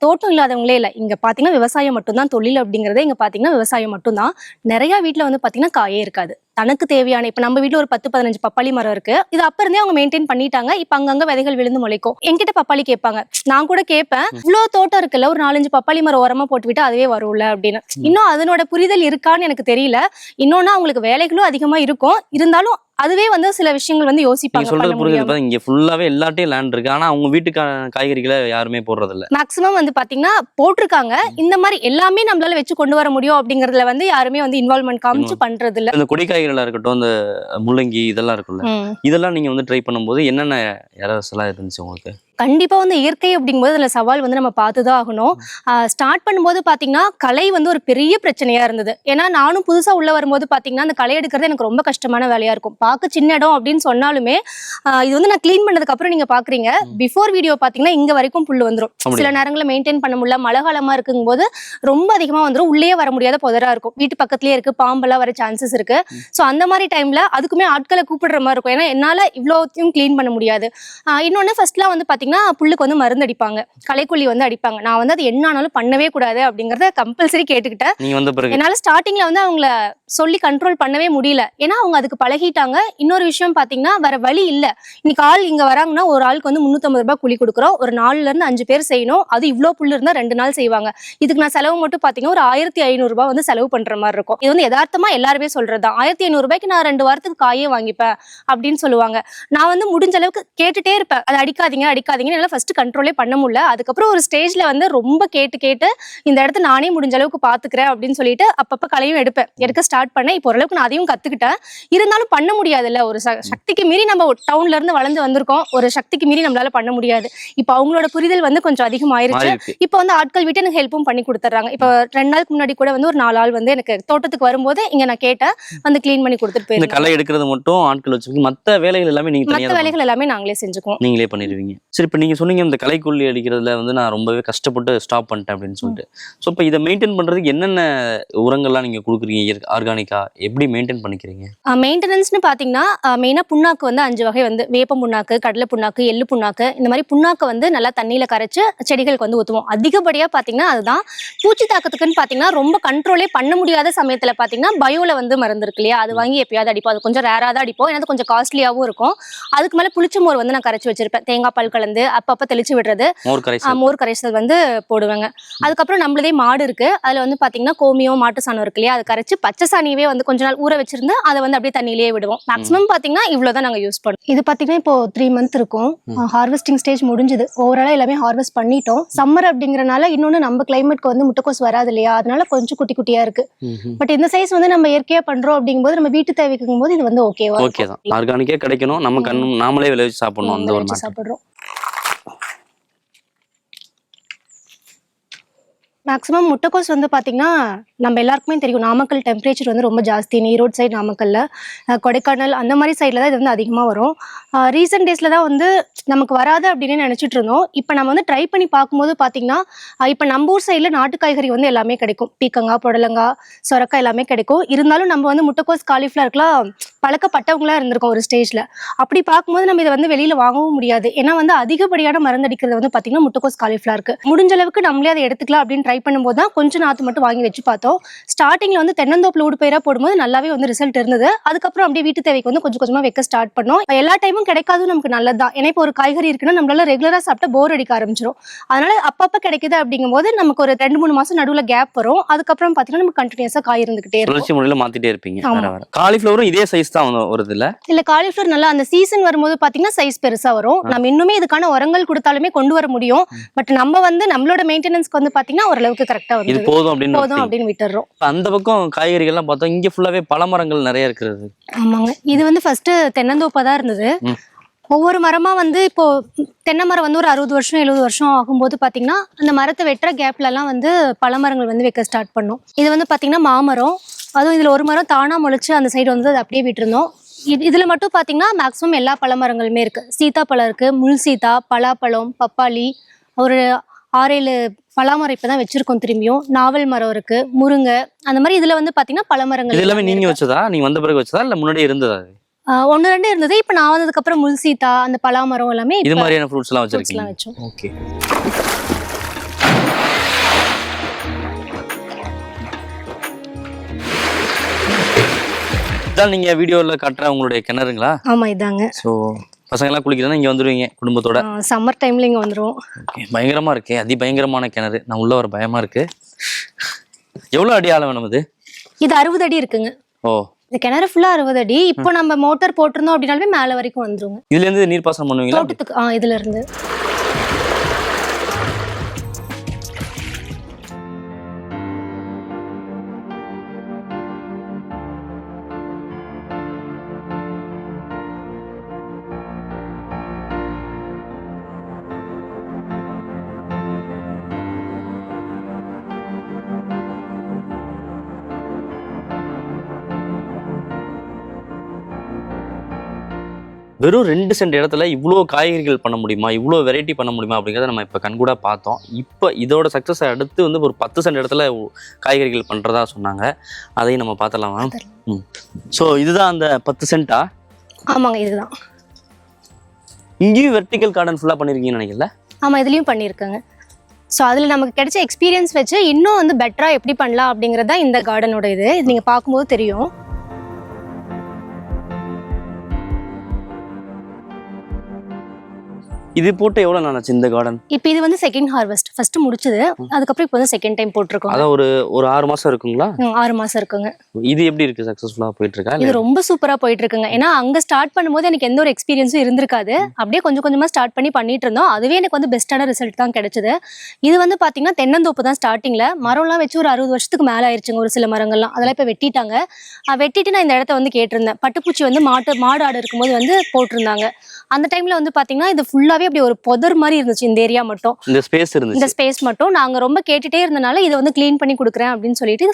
Speaker 1: தோட்டம் இல்லாதவங்களே இல்ல. இங்க பாத்தீங்கன்னா விவசாயம் மட்டும்தான் தொழில் அப்படிங்கறதே இங்க பாத்தீங்கன்னா விவசாயம் மட்டும்தான். நிறைய வீட்ல வந்து பாத்தீங்கன்னா காயே இருக்காது. தனக்கு தேவையான இப்ப நம்ம வீட்ல ஒரு பத்து பதினஞ்சு பப்பாளி மரம் இருக்கு. இது அப்ப இருந்தே அவங்க மெயின்டைன் பண்ணிட்டாங்க. இப்ப அங்கங்க விதைகள் விழுந்து முளைக்கும். என்கிட்ட பப்பாளி கேட்பாங்க. நான் கூட கேட்பேன். இவ்வளவு தோட்டம் இருக்குல்ல ஒரு நாலஞ்சு பப்பாளி மரம் உரமா போட்டு விட்டா அதுவே வரும்ல அப்படின்னு. இன்னும் அதனோட புரிதல் இருக்கான்னு எனக்கு தெரியல. இன்னொன்னு அவங்களுக்கு வேலைகளும் அதிகமா இருக்கும். இருந்தாலும் அதுவே வந்து சில விஷயங்கள் வந்து யோசிப்பாங்க
Speaker 2: சொல்றது புரியுது. இங்க ஃபுல்லாவே எல்லாட்டையும் லேண்ட் இருக்கு. ஆனா அவங்க வீட்டுக்கான காய்கறிகளை யாருமே போடுறது இல்ல
Speaker 1: மேக்ஸிமம் வந்து பாத்தீங்கன்னா போட்டிருக்காங்க. இந்த மாதிரி எல்லாமே நம்மளால வச்சு கொண்டு வர முடியும் அப்படிங்கறதுல வந்து யாருமே வந்து இன்வால்மெண்ட் காமிச்சு பண்றது இல்ல
Speaker 2: இந்த கொடி காய்கறிகளா இருக்கட்டும் இந்த முள்ளங்கி இதெல்லாம் இருக்குல்ல. இதெல்லாம் நீங்க வந்து ட்ரை பண்ணும்போது என்னென்ன எரர்ஸ் எல்லாம் இருந்துச்சு உங்களுக்கு?
Speaker 1: கண்டிப்பா வந்து இயற்கை அப்படிங்கும்போது அதுல சவால் வந்து நம்ம பார்த்துதான் ஆகணும். ஸ்டார்ட் பண்ணும்போது பாத்தீங்கன்னா கலை வந்து ஒரு பெரிய பிரச்சனையா இருந்தது. ஏன்னா நானும் புதுசா உள்ள வரும்போது பாத்தீங்கன்னா அந்த களை எடுக்கிறது எனக்கு ரொம்ப கஷ்டமான வேலையா இருக்கும். பார்க்க சின்ன இடம் அப்படின்னு சொன்னாலுமே இது வந்து நான் க்ளீன் பண்ணதுக்கு அப்புறம் நீங்க பாக்குறீங்க. பிஃபோர் வீடியோ பாத்தீங்கன்னா இங்க வரைக்கும் வந்துரும்.
Speaker 2: அப்படியா?
Speaker 1: சில நேரங்களில் மெயின்டைன் பண்ண முடியல. மழை காலமா இருக்கும்போது ரொம்ப அதிகமா வந்துரும். உள்ளே வர முடியாத புதரா இருக்கும். வீட்டு பக்கத்துலயே இருக்கு. பாம்பெல்லாம் வர சான்சஸ் இருக்கு. சோ அந்த மாதிரி டைம்ல அதுக்குமே ஆட்களை கூப்பிடுற மாதிரி இருக்கும். ஏன்னா என்னால இவ்வளோத்தையும் க்ளீன் பண்ண முடியாது. ஆஹ் இன்னொன்னு ஃபர்ஸ்ட்லாம் வந்து பாத்தீங்கன்னா புல்லுக்கு வந்து மருந்து அடிப்பாங்க. களைக்கொல்லி வந்து அடிப்பாங்க. நான் வந்து அது என்ன ஆனாலும் பண்ணவே கூடாது அப்படிங்கறத கம்பல்சரி கேட்டுக்கிட்டேன்.
Speaker 2: நீங்க வந்த பிறகு.
Speaker 1: என்னால ஸ்டார்டிங்ல வந்து அவங்கள சொல்லி கண்ட்ரோல் பண்ணவே முடியல. ஏன்னா அவங்க அதுக்கு பழகிட்டாங்க. இன்னொரு விஷயம் பாத்தீங்கன்னா வேற வழி இல்ல. இன்னைக்கு ஆள் இங்க வராங்கன்னா ஒரு ஆளுக்கு வந்து முந்நூத்தம்பது ரூபாய் கூலி கொடுக்குறோம். ஒரு நாலுல இருந்து அஞ்சு பேர் செய்யணும். அது இவ்ளோ புல்லு இருந்தா ரெண்டு நாள் செய்வாங்க. இதுக்கு நான் செலவு மட்டும் பாத்தீங்கன்னா ஒரு ஆயிரத்தி ஐநூறு ரூபாய் வந்து செலவு பண்ற மாதிரி இருக்கும். இது வந்து யதார்த்தமா எல்லாருமே சொல்றதுதான். ஆயிரத்தி ஐநூறு ரூபாய்க்கு நான் ரெண்டு வாரத்துக்கு காயே வாங்கிப்பேன் அப்படின்னு சொல்லுவாங்க. நான் வந்து முடிஞ்ச அளவுக்கு கேட்டுட்டே இருப்பேன். அது அடிக்காதீங்க அடிக்காதீங்கன்னு என்னால ஃபர்ஸ்ட் கண்ட்ரோலே பண்ண முடியல. அதுக்கப்புறம் ஒரு ஸ்டேஜ்ல வந்து ரொம்ப கேட்டு கேட்டு இந்த இடத்த நானே முடிஞ்ச அளவுக்கு பாத்துக்கிறேன் அப்படின்னு சொல்லிட்டு அப்பப்ப கலையும் எடுப்பேன். எடுக்க ஸ்டார்ட் பண்ணேன். இப்போ ஓரளவுக்கு நான் அதையும் கத்துக்கிட்டேன். இருந்தாலும் பண்ண முடியாதுல்ல. ஒரு சக்திக்கு மீறி நம்ம டவுன்ல இருந்து வளர்ந்து வந்திருக்கோம். ஒரு சக்திக்கு மீறி நம்மளால பண்ண முடியாது. இப்போ அவங்களோட புரிதல் வந்து கொஞ்சம் அதிகமாயிருச்சு. இப்போ வந்து ஆட்கள் விட்டு எனக்கு ஹெல்ப்பும் பண்ணி கொடுத்துட்றாங்க. இப்போ ரெண்டு நாளுக்கு முன்னாடி கூட வந்து ஒரு நாலு ஆள் வந்து எனக்கு தோட்டத்துக்கு வரும்போது இங்க நான் கேட்டேன். வந்து க்ளீன் பண்ணி கொடுத்துட்டு போயிருந்தாங்க
Speaker 2: களை எடுக்கிறது மட்டும் ஆட்கள் வச்சிருக்கீங்க மத்த வேலைகள் எல்லாமே நீங்க தனியா
Speaker 1: மற்ற வேலைகள் எல்லாமே நாங்களே செஞ்சுக்குவோம்.
Speaker 2: நீங்களே பண்ணிடுவீங்க. சரி இப்போ நீங்க சொன்னீங்க இந்த களைக்கொல்லி அடிக்கிறதுல வந்து நான் ரொம்பவே கஷ்டப்பட்டு ஸ்டாப் பண்ணிட்டேன் அப்படின்னு சொல்லிட்டு. ஸோ இப்போ இதை மெயின்டைன் பண்றதுக்கு என்னென்ன உரங்கள்லாம் நீங்க கொடுக்குறீங்க? ஆர்கானிக்கா எப்படி மெயின்டைன் பண்ணிக்கிறீங்க?
Speaker 1: மெயின்டெனன்ஸ்னு பார்த்தீங்கன்னா மெயினாக புண்ணாக்கு வந்து அஞ்சு வகை வந்து வேப்ப புண்ணாக்கு கடலை புண்ணாக்கு எள்ளு புண்ணாக்கு இந்த மாதிரி புண்ணாக்கை வந்து நல்லா தண்ணியில் கரைச்சு செடிகளுக்கு வந்து ஊற்றுவோம் அதிகப்படியாக பார்த்தீங்கன்னா அதுதான் பூச்சி தாக்கத்துக்குன்னு பார்த்தீங்கன்னா ரொம்ப கண்ட்ரோலே பண்ண முடியாத சமயத்தில் பார்த்தீங்கன்னா பயோவில் வந்து மருந்து இருக்கு இல்லையா? அது வாங்கி எப்பயாவது அடிப்போம். அது கொஞ்சம் ரேராக தான் அடிப்போம். ஏன்னா கொஞ்சம் காஸ்ட்லியாகவும் இருக்கும். அதுக்கு மேலே புளிச்ச மோர் வந்து நான் கரைச்சி வச்சிருப்பேன். தேங்காய் பால் கலந்து அப்பப்போ தெளிச்சு விடுறது.
Speaker 2: மோர் கரைசல்
Speaker 1: மோர் கரைசல் வந்து போடுவேங்க. அதுக்கப்புறம் நம்மளதே மாடு இருக்கு. அதுல வந்து பாத்தீங்கன்னா கோமியம் மாட்டு சாணம் இருக்கு இல்லையா? அதை கரைச்சு பச்சை சாணியவே வந்து கொஞ்ச நாள் ஊற வச்சிருந்து அதை வந்து அப்படியே தண்ணியிலேயே விடுவோம். மேக்ஸிமம் பாத்தீங்கன்னா இவ்வளவுதான் நாங்க யூஸ் பண்ணுவோம். இது பாத்தீங்கன்னா இப்போ த்ரீ மந்த் இருக்கும். ஹார்வெஸ்டிங் ஸ்டேஜ் முடிஞ்சது. ஓவராலா எல்லாமே ஹார்வெஸ்ட் பண்ணிட்டோம். சம்மர் அப்படிங்கறனால இன்னொன்னு நம்ம கிளைமேட்க்கு வந்து முட்டைக்கோஸ் வராது இல்லையா? அதனால கொஞ்சம் குட்டி குட்டியா இருக்கு. பட் இந்த சைஸ் வந்து நம்ம இயற்கையா பண்றோம் அப்படிங்கும்போது நம்ம வீட்டு தேவைக்கும் போது இது வந்து ஓகேவா
Speaker 2: ஓகே தான். ஆர்கானிக்கே கிடைக்கணும். நம்ம கண்ணு நாமளே விளைவிச்சு சாப்பிடணும் அந்த ஒரு
Speaker 1: சாப்பிடுறோம். மேக்ஸிமம் முட்டைக்கோஸ் வந்து பார்த்தீங்கன்னா நம்ம எல்லாருக்குமே தெரியும். நாமக்கல் டெம்பரேச்சர் வந்து ரொம்ப ஜாஸ்தி. ஈரோடு சைடு நாமக்கல்லில் கொடைக்கானல் அந்த மாதிரி சைடில் தான் இது வந்து அதிகமாக வரும். ரீசெண்ட் டேஸில் தான் வந்து நமக்கு வராது அப்படின்னு நினச்சிட்டு இருந்தோம். இப்போ நம்ம வந்து ட்ரை பண்ணி பார்க்கும்போது பார்த்தீங்கன்னா இப்போ நம்ம ஊர் சைடில் நாட்டு காய்கறி வந்து எல்லாமே கிடைக்கும். பீக்கங்காய் புடலங்காய் சொரக்காய் எல்லாமே கிடைக்கும். இருந்தாலும் நம்ம வந்து முட்டைக்கோஸ் காலிஃப்ளவர்க்குலாம் பழக்கப்பட்டவங்களா இருந்திருக்கோம் ஒரு ஸ்டேஜில் அப்படி பார்க்கும்போது நம்ம இதை வந்து வெளியில் வாங்கவும் முடியாது. ஏன்னா வந்து அதிகப்படியான மருந்தடிக்கிறது வந்து பார்த்தீங்கன்னா முட்டைக்கோஸ் காலிஃபிளவருக்கு முடிஞ்ச அளவுக்கு நம்மளே அதை எடுத்துக்கலாம் அப்படின்னு ட்ரை பண்ணும்போது தான் கொஞ்சம் நாற்று மட்டும் வாங்கி வச்சு பார்த்தோம். ஸ்டார்டிங்ல வந்து தென்னந்தோப்புல ஊடுபயிரா போடும்போது நல்லாவே வந்து ரிசல்ட் இருந்தது. அதுக்கப்புறம் அப்படியே வீட்டு தேவைக்கு வந்து கொஞ்சம் கொஞ்சமா வைக்க ஸ்டார்ட் பண்ணோம். எல்லா டைமும் கிடைக்காதும் நமக்கு நல்லதுதான். ஏன்னா இப்போ ஒரு காய்கறி இருக்குன்னா நம்மளால ரெகுலரா சாப்பிட்டா போர் அடிக்க ஆரம்பிச்சிடும் அதனால அப்பப்ப கிடைக்குது அப்படிங்கும்போது நமக்கு ஒரு ரெண்டு மூணு மாசம் நடுவுல கேப் வரும். அதுக்கப்புறம் பாத்தீங்கன்னா நம்ம கண்டினியூஸா காய் இருந்துகிட்டே இருக்கும்.
Speaker 2: முறையில மாத்திட்டே இருப்பீங்க. காலிஃபிளவரும் இதே சைஸ் தான் வந்து வருது இல்ல?
Speaker 1: காலிஃபிளவர் நல்லா அந்த சீசன் வரும்போது பாத்தீங்கன்னா சைஸ் பெருசா வரும். நம்ம இன்னுமே இதுக்கான உரங்கள் கொடுத்தாலுமே கொண்டு வர முடியும். பட் நம்ம வந்து நம்மளோட மெயின்டெனன்ஸ்க்கு வந்து பாத்தீங்கன்னா ஓரளவுக்கு கரெக்டா
Speaker 2: இது
Speaker 1: வந்து
Speaker 2: போதும் அப்படின்னு
Speaker 1: போதும். அப்படின்னு விட்டுறோம்.
Speaker 2: அந்த பக்கம் காய்கறிகள்லாம் பார்த்தோம் இங்க ஃபுல்லாவே பழமரங்கள் நிறைய இருக்கிறது.
Speaker 1: ஆமாங்க. இது வந்து ஃபர்ஸ்ட் தென்னந்தோப்பா தான் இருந்தது. ஒவ்வொரு மரமா வந்து இப்போ தென்னை மரம் வந்து ஒரு அறுபது வருஷம் எழுபது வருஷம் ஆகும்போது பாத்தீங்கன்னா அந்த மரத்தை வெட்டுற கேப்ல எல்லாம் வந்து பழமரங்கள் வந்து வைக்க ஸ்டார்ட் பண்ணோம். இது வந்து பாத்தீங்கன்னா மாமரம். அதுவும் இதுல ஒரு மரம் தானா முளைச்சு அந்த சைடு வந்து அதை அப்படியே விட்டுருந்தோம். இது இதுல மட்டும் பாத்தீங்கன்னா மேக்ஸிமம் எல்லா பழமரங்களுமே இருக்கு. சீத்தாப்பழம் இருக்கு முள் சீத்தா பலாப்பழம் பப்பாளி ஒரு ஆறேழு பலாமரம் இப்பதான் வச்சிருக்கோம் திரும்பியும். நாவல் மரம் இருக்கு முருங்கை அந்த மாதிரி இதுல வந்து பாத்தீங்கன்னா பழமரங்கள்
Speaker 2: இது எல்லாமே நீங்க. வச்சதா? நீங்க வந்த பிறகு வச்சதா? இல்ல முன்னாடி இருந்ததா
Speaker 1: ஒண்ணு ரெண்டு இருந்தது. இப்ப நான் வந்ததுக்கு அப்புறம் முள் சீத்தா அந்த பலாமரம் எல்லாமே
Speaker 2: இது
Speaker 1: இப்ப
Speaker 2: மாதிரியான ஃப்ரூட்ஸ் எல்லாம் வச்சிருக்கீங்க.
Speaker 1: வச்சோம்.
Speaker 2: ஓகே. இதான் நீங்க வீடியோல காட்டுற உங்களுடைய கிணறுங்களா?
Speaker 1: ஆமா இதாங்க.
Speaker 2: ஸோ பசங்க எல்லாம் குளிக்கிறதா இங்க வந்துருவீங்க குடும்பத்தோட.
Speaker 1: சம்மர் டைம்ல இங்க வந்துருவோம்.
Speaker 2: ஓகே பயங்கரமா இருக்கே. அதி பயங்கரமான கிணறு. நான் உள்ள வர பயமா இருக்கு. எவ்வளவு அடி ஆழம் வேணும் இது
Speaker 1: இது அறுபது அடி இருக்குங்க.
Speaker 2: ஓ.
Speaker 1: இந்த கிணறு ஃபுல்லா அறுபது அடி. இப்போ நம்ம மோட்டார் போட்டிருந்தோம் அப்படின்னாலுமே மேல வரைக்கும் வந்துருங்க.
Speaker 2: இதுல இருந்து நீர்ப்பாசனம் பண்ணுவீங்களா?
Speaker 1: தோட்டத்துக்கு ஆ இதுல
Speaker 2: வெறும் ரெண்டு சென்ட் இடத்துல இவ்வளோ காய்கறிகள் பண்ண முடியுமா? இவ்வளோ வெரைட்டி பண்ண முடியுமா? அப்படிங்கிறத நம்ம இப்போ கண்கூட பார்த்தோம். இப்போ இதோட சக்ஸஸ் அடுத்து வந்து ஒரு பத்து சென்ட் இடத்துல காய்கறிகள் பண்ணுறதா சொன்னாங்க. அதையும் நம்ம பார்த்தலாமா ம். ஸோ இதுதான் அந்த பத்து சென்ட்டா?
Speaker 1: ஆமாங்க இதுதான்.
Speaker 2: இங்கேயும் வெர்டிக்கல் கார்டன் ஃபுல்லாக பண்ணியிருக்கீங்கன்னு நினைக்கல
Speaker 1: ஆமா இதுலயும் பண்ணியிருக்கேங்க ஸோ அதில் நமக்கு கிடைச்ச எக்ஸ்பீரியன்ஸ் வச்சு இன்னும் வந்து பெட்டராக எப்படி பண்ணலாம் அப்படிங்கிறது தான் இந்த கார்டனோட இது. நீங்கள் பார்க்கும்போது தெரியும்.
Speaker 2: இது போட்டு எவ்வளோ நாளாச்சு இந்த கார்டன்
Speaker 1: இப்போ இது வந்து செகண்ட் ஹார்வெஸ்ட் ஃபர்ஸ்ட் முடிச்சது. அதுக்கப்புறம் இப்போ வந்து செகண்ட் டைம் போட்டிருக்கோம்
Speaker 2: அதான் ஒரு ஒரு ஆறு மாதம் இருக்குங்களா?
Speaker 1: ஆறு மாசம் இருக்குங்க.
Speaker 2: இது எப்படி இருக்கு? சக்ஸஸ்ஃபுல்லாக போயிட்டு இருக்கா
Speaker 1: இது ரொம்ப சூப்பரா போயிட்டு இருக்குங்க. ஏன்னா அங்க ஸ்டார்ட் பண்ணும்போது எனக்கு எந்த ஒரு எக்ஸ்பீரியன்ஸும் இருந்திருக்காது. அப்படியே கொஞ்சம் கொஞ்சமா ஸ்டார்ட் பண்ணி பண்ணிட்டு இருந்தோம். அதுவே எனக்கு வந்து பெஸ்ட்டான ரிசல்ட் தான் கிடைச்சது. இது வந்து பாத்தீங்கன்னா தென்னந்தோப்பு தான் ஸ்டார்டிங்ல மரம்லாம் வச்சு ஒரு அறுபது வருஷத்துக்கு மேல ஆயிருச்சுங்க ஒரு சில மரங்கள்லாம். அதெல்லாம் இப்ப வெட்டிட்டாங்க. வெட்டிட்டு நான் இந்த இடத்த வந்து கேட்டிருந்தேன். பட்டுப்பூச்சி வந்து மாட்டு மாடு ஆடு இருக்கும்போது வந்து போட்டிருந்தாங்க. அந்த டைம்ல வந்து பாத்தீங்கன்னா இது ஃபுல்லாவே அப்படி ஒரு புதர் மாதிரி இருந்துச்சு. இந்த ஏரியா மட்டும்.
Speaker 2: இந்த ஸ்பேஸ்
Speaker 1: இந்த
Speaker 2: இருந்துச்சு
Speaker 1: ஸ்பேஸ் மட்டும். நாங்க ரொம்ப கேட்டுட்டே இருந்தனால இதை வந்து க்ளீன் பண்ணி கொடுக்குறேன் அப்படின்னு சொல்லிட்டு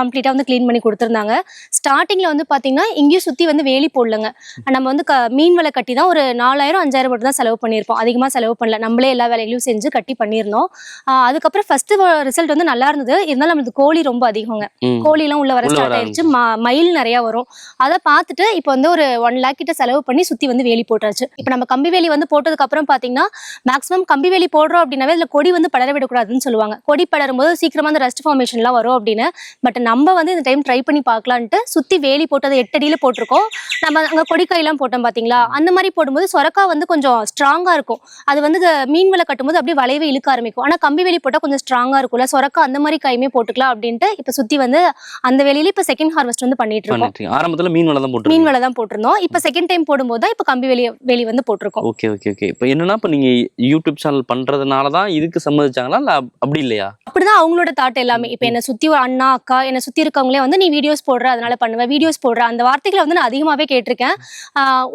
Speaker 1: கம்ப்ளீட்டா வந்து க்ளீன் பண்ணி கொடுத்துருந்தாங்க. ஸ்டார்டிங்ல வந்து பாத்தீங்கன்னா இங்கேயும் சுத்தி வந்து வேலி போடலங்க. நம்ம வந்து மீன் வலை கட்டி தான் ஒரு நாலாயிரம் அஞ்சாயிரம் மட்டும் தான் செலவு பண்ணியிருப்போம். அதிகமா செலவு பண்ணல. நம்மளே எல்லா வேலைகளையும் செஞ்சு கட்டி பண்ணியிருந்தோம். அதுக்கப்புறம் ஃபர்ஸ்ட் ரிசல்ட் வந்து நல்லா இருந்தது. இருந்தாலும் நம்மளுக்கு கோழி ரொம்ப அதிகங்க. கோழி எல்லாம் உள்ள வர ஸ்டார்ட் ம- மயில் நிறைய வரும். அதை பார்த்துட்டு இப்போ வந்து ஒரு ஒன் லேக் கிட்ட செலவு பண்ணி சுத்தி வந்து வேலி போட்டாச்சு. இப்போ நம்ம கம்பி வேலி வந்து போட்டதுக்கு அப்புறம் பாத்தீங்கன்னா மேக்ஸிமம் கம்பி வேலி போடுறோம் அப்படின்னாவே இதுல கொடி வந்து படர விடக்கூடாதுன்னு சொல்லுவாங்க. கொடி படரும் போது சீக்கிரமா அந்த ரெஸ்ட் ஃபார்மேஷன்லாம் வரும் அப்படின்னு. பட் நம்ம வந்து இந்த டைம் ட்ரை பண்ணி பார்க்கலான்ட்டு சுத்தி வேலி போட்டு அதை எட்டு அடியில போட்டிருக்கோம். நம்ம அங்க கொடிக்காயெல்லாம் போட்டோம் பாத்தீங்களா? அந்த மாதிரி போடும்போது சொரக்கா வந்து கொஞ்சம் ஸ்ட்ராங்கா இருக்கும். அது வந்து மீன் வலை கட்டும்போது அப்படியே வளைவே இழுக்க ஆரம்பிக்கும். ஆனா கம்பி வேலி போட்டா கொஞ்சம் ஸ்ட்ராங்கா இருக்கும்ல. சொரக்கா அந்த மாதிரி காயுமே போட்டுக்கலாம் அப்படின்ட்டு இப்ப சுத்தி வந்து அந்த வேலையில இப்ப செகண்ட் ஹார்வெஸ்ட் வந்து பண்ணிட்டு இருக்கோம்.
Speaker 2: ஆரம்பத்துல மீன் வலை தான் போட்டு
Speaker 1: மீன் வலை தான் போட்டிருந்தோம். இப்ப செகண்ட் டைம் போடும்போது தான் இப்ப கம்பி வேலி வேலி வந்து போட்டிருக்கோம்.
Speaker 2: Okay okay okay. இப்போ என்னன்னா இப்போ நீங்க யூடியூப் சேனல் பண்றதுனால தான் இதுக்கு சம்மதிச்சாங்களா? இல்ல அப்- அப்படி இல்லையா?
Speaker 1: அப்படிதான் அவங்களோட தாட் எல்லாமே. இப்ப என்ன சுத்தி ஒரு அண்ணா அக்கா என்ன சுத்தி இருக்கவங்களே வந்து நீ வீடியோஸ் போடுற அதனால பண்ணுவேன் வீடியோஸ் போடுற. அந்த வார்த்தைகளை வந்து நான் அதிகமாவே கேட்டிருக்கேன்.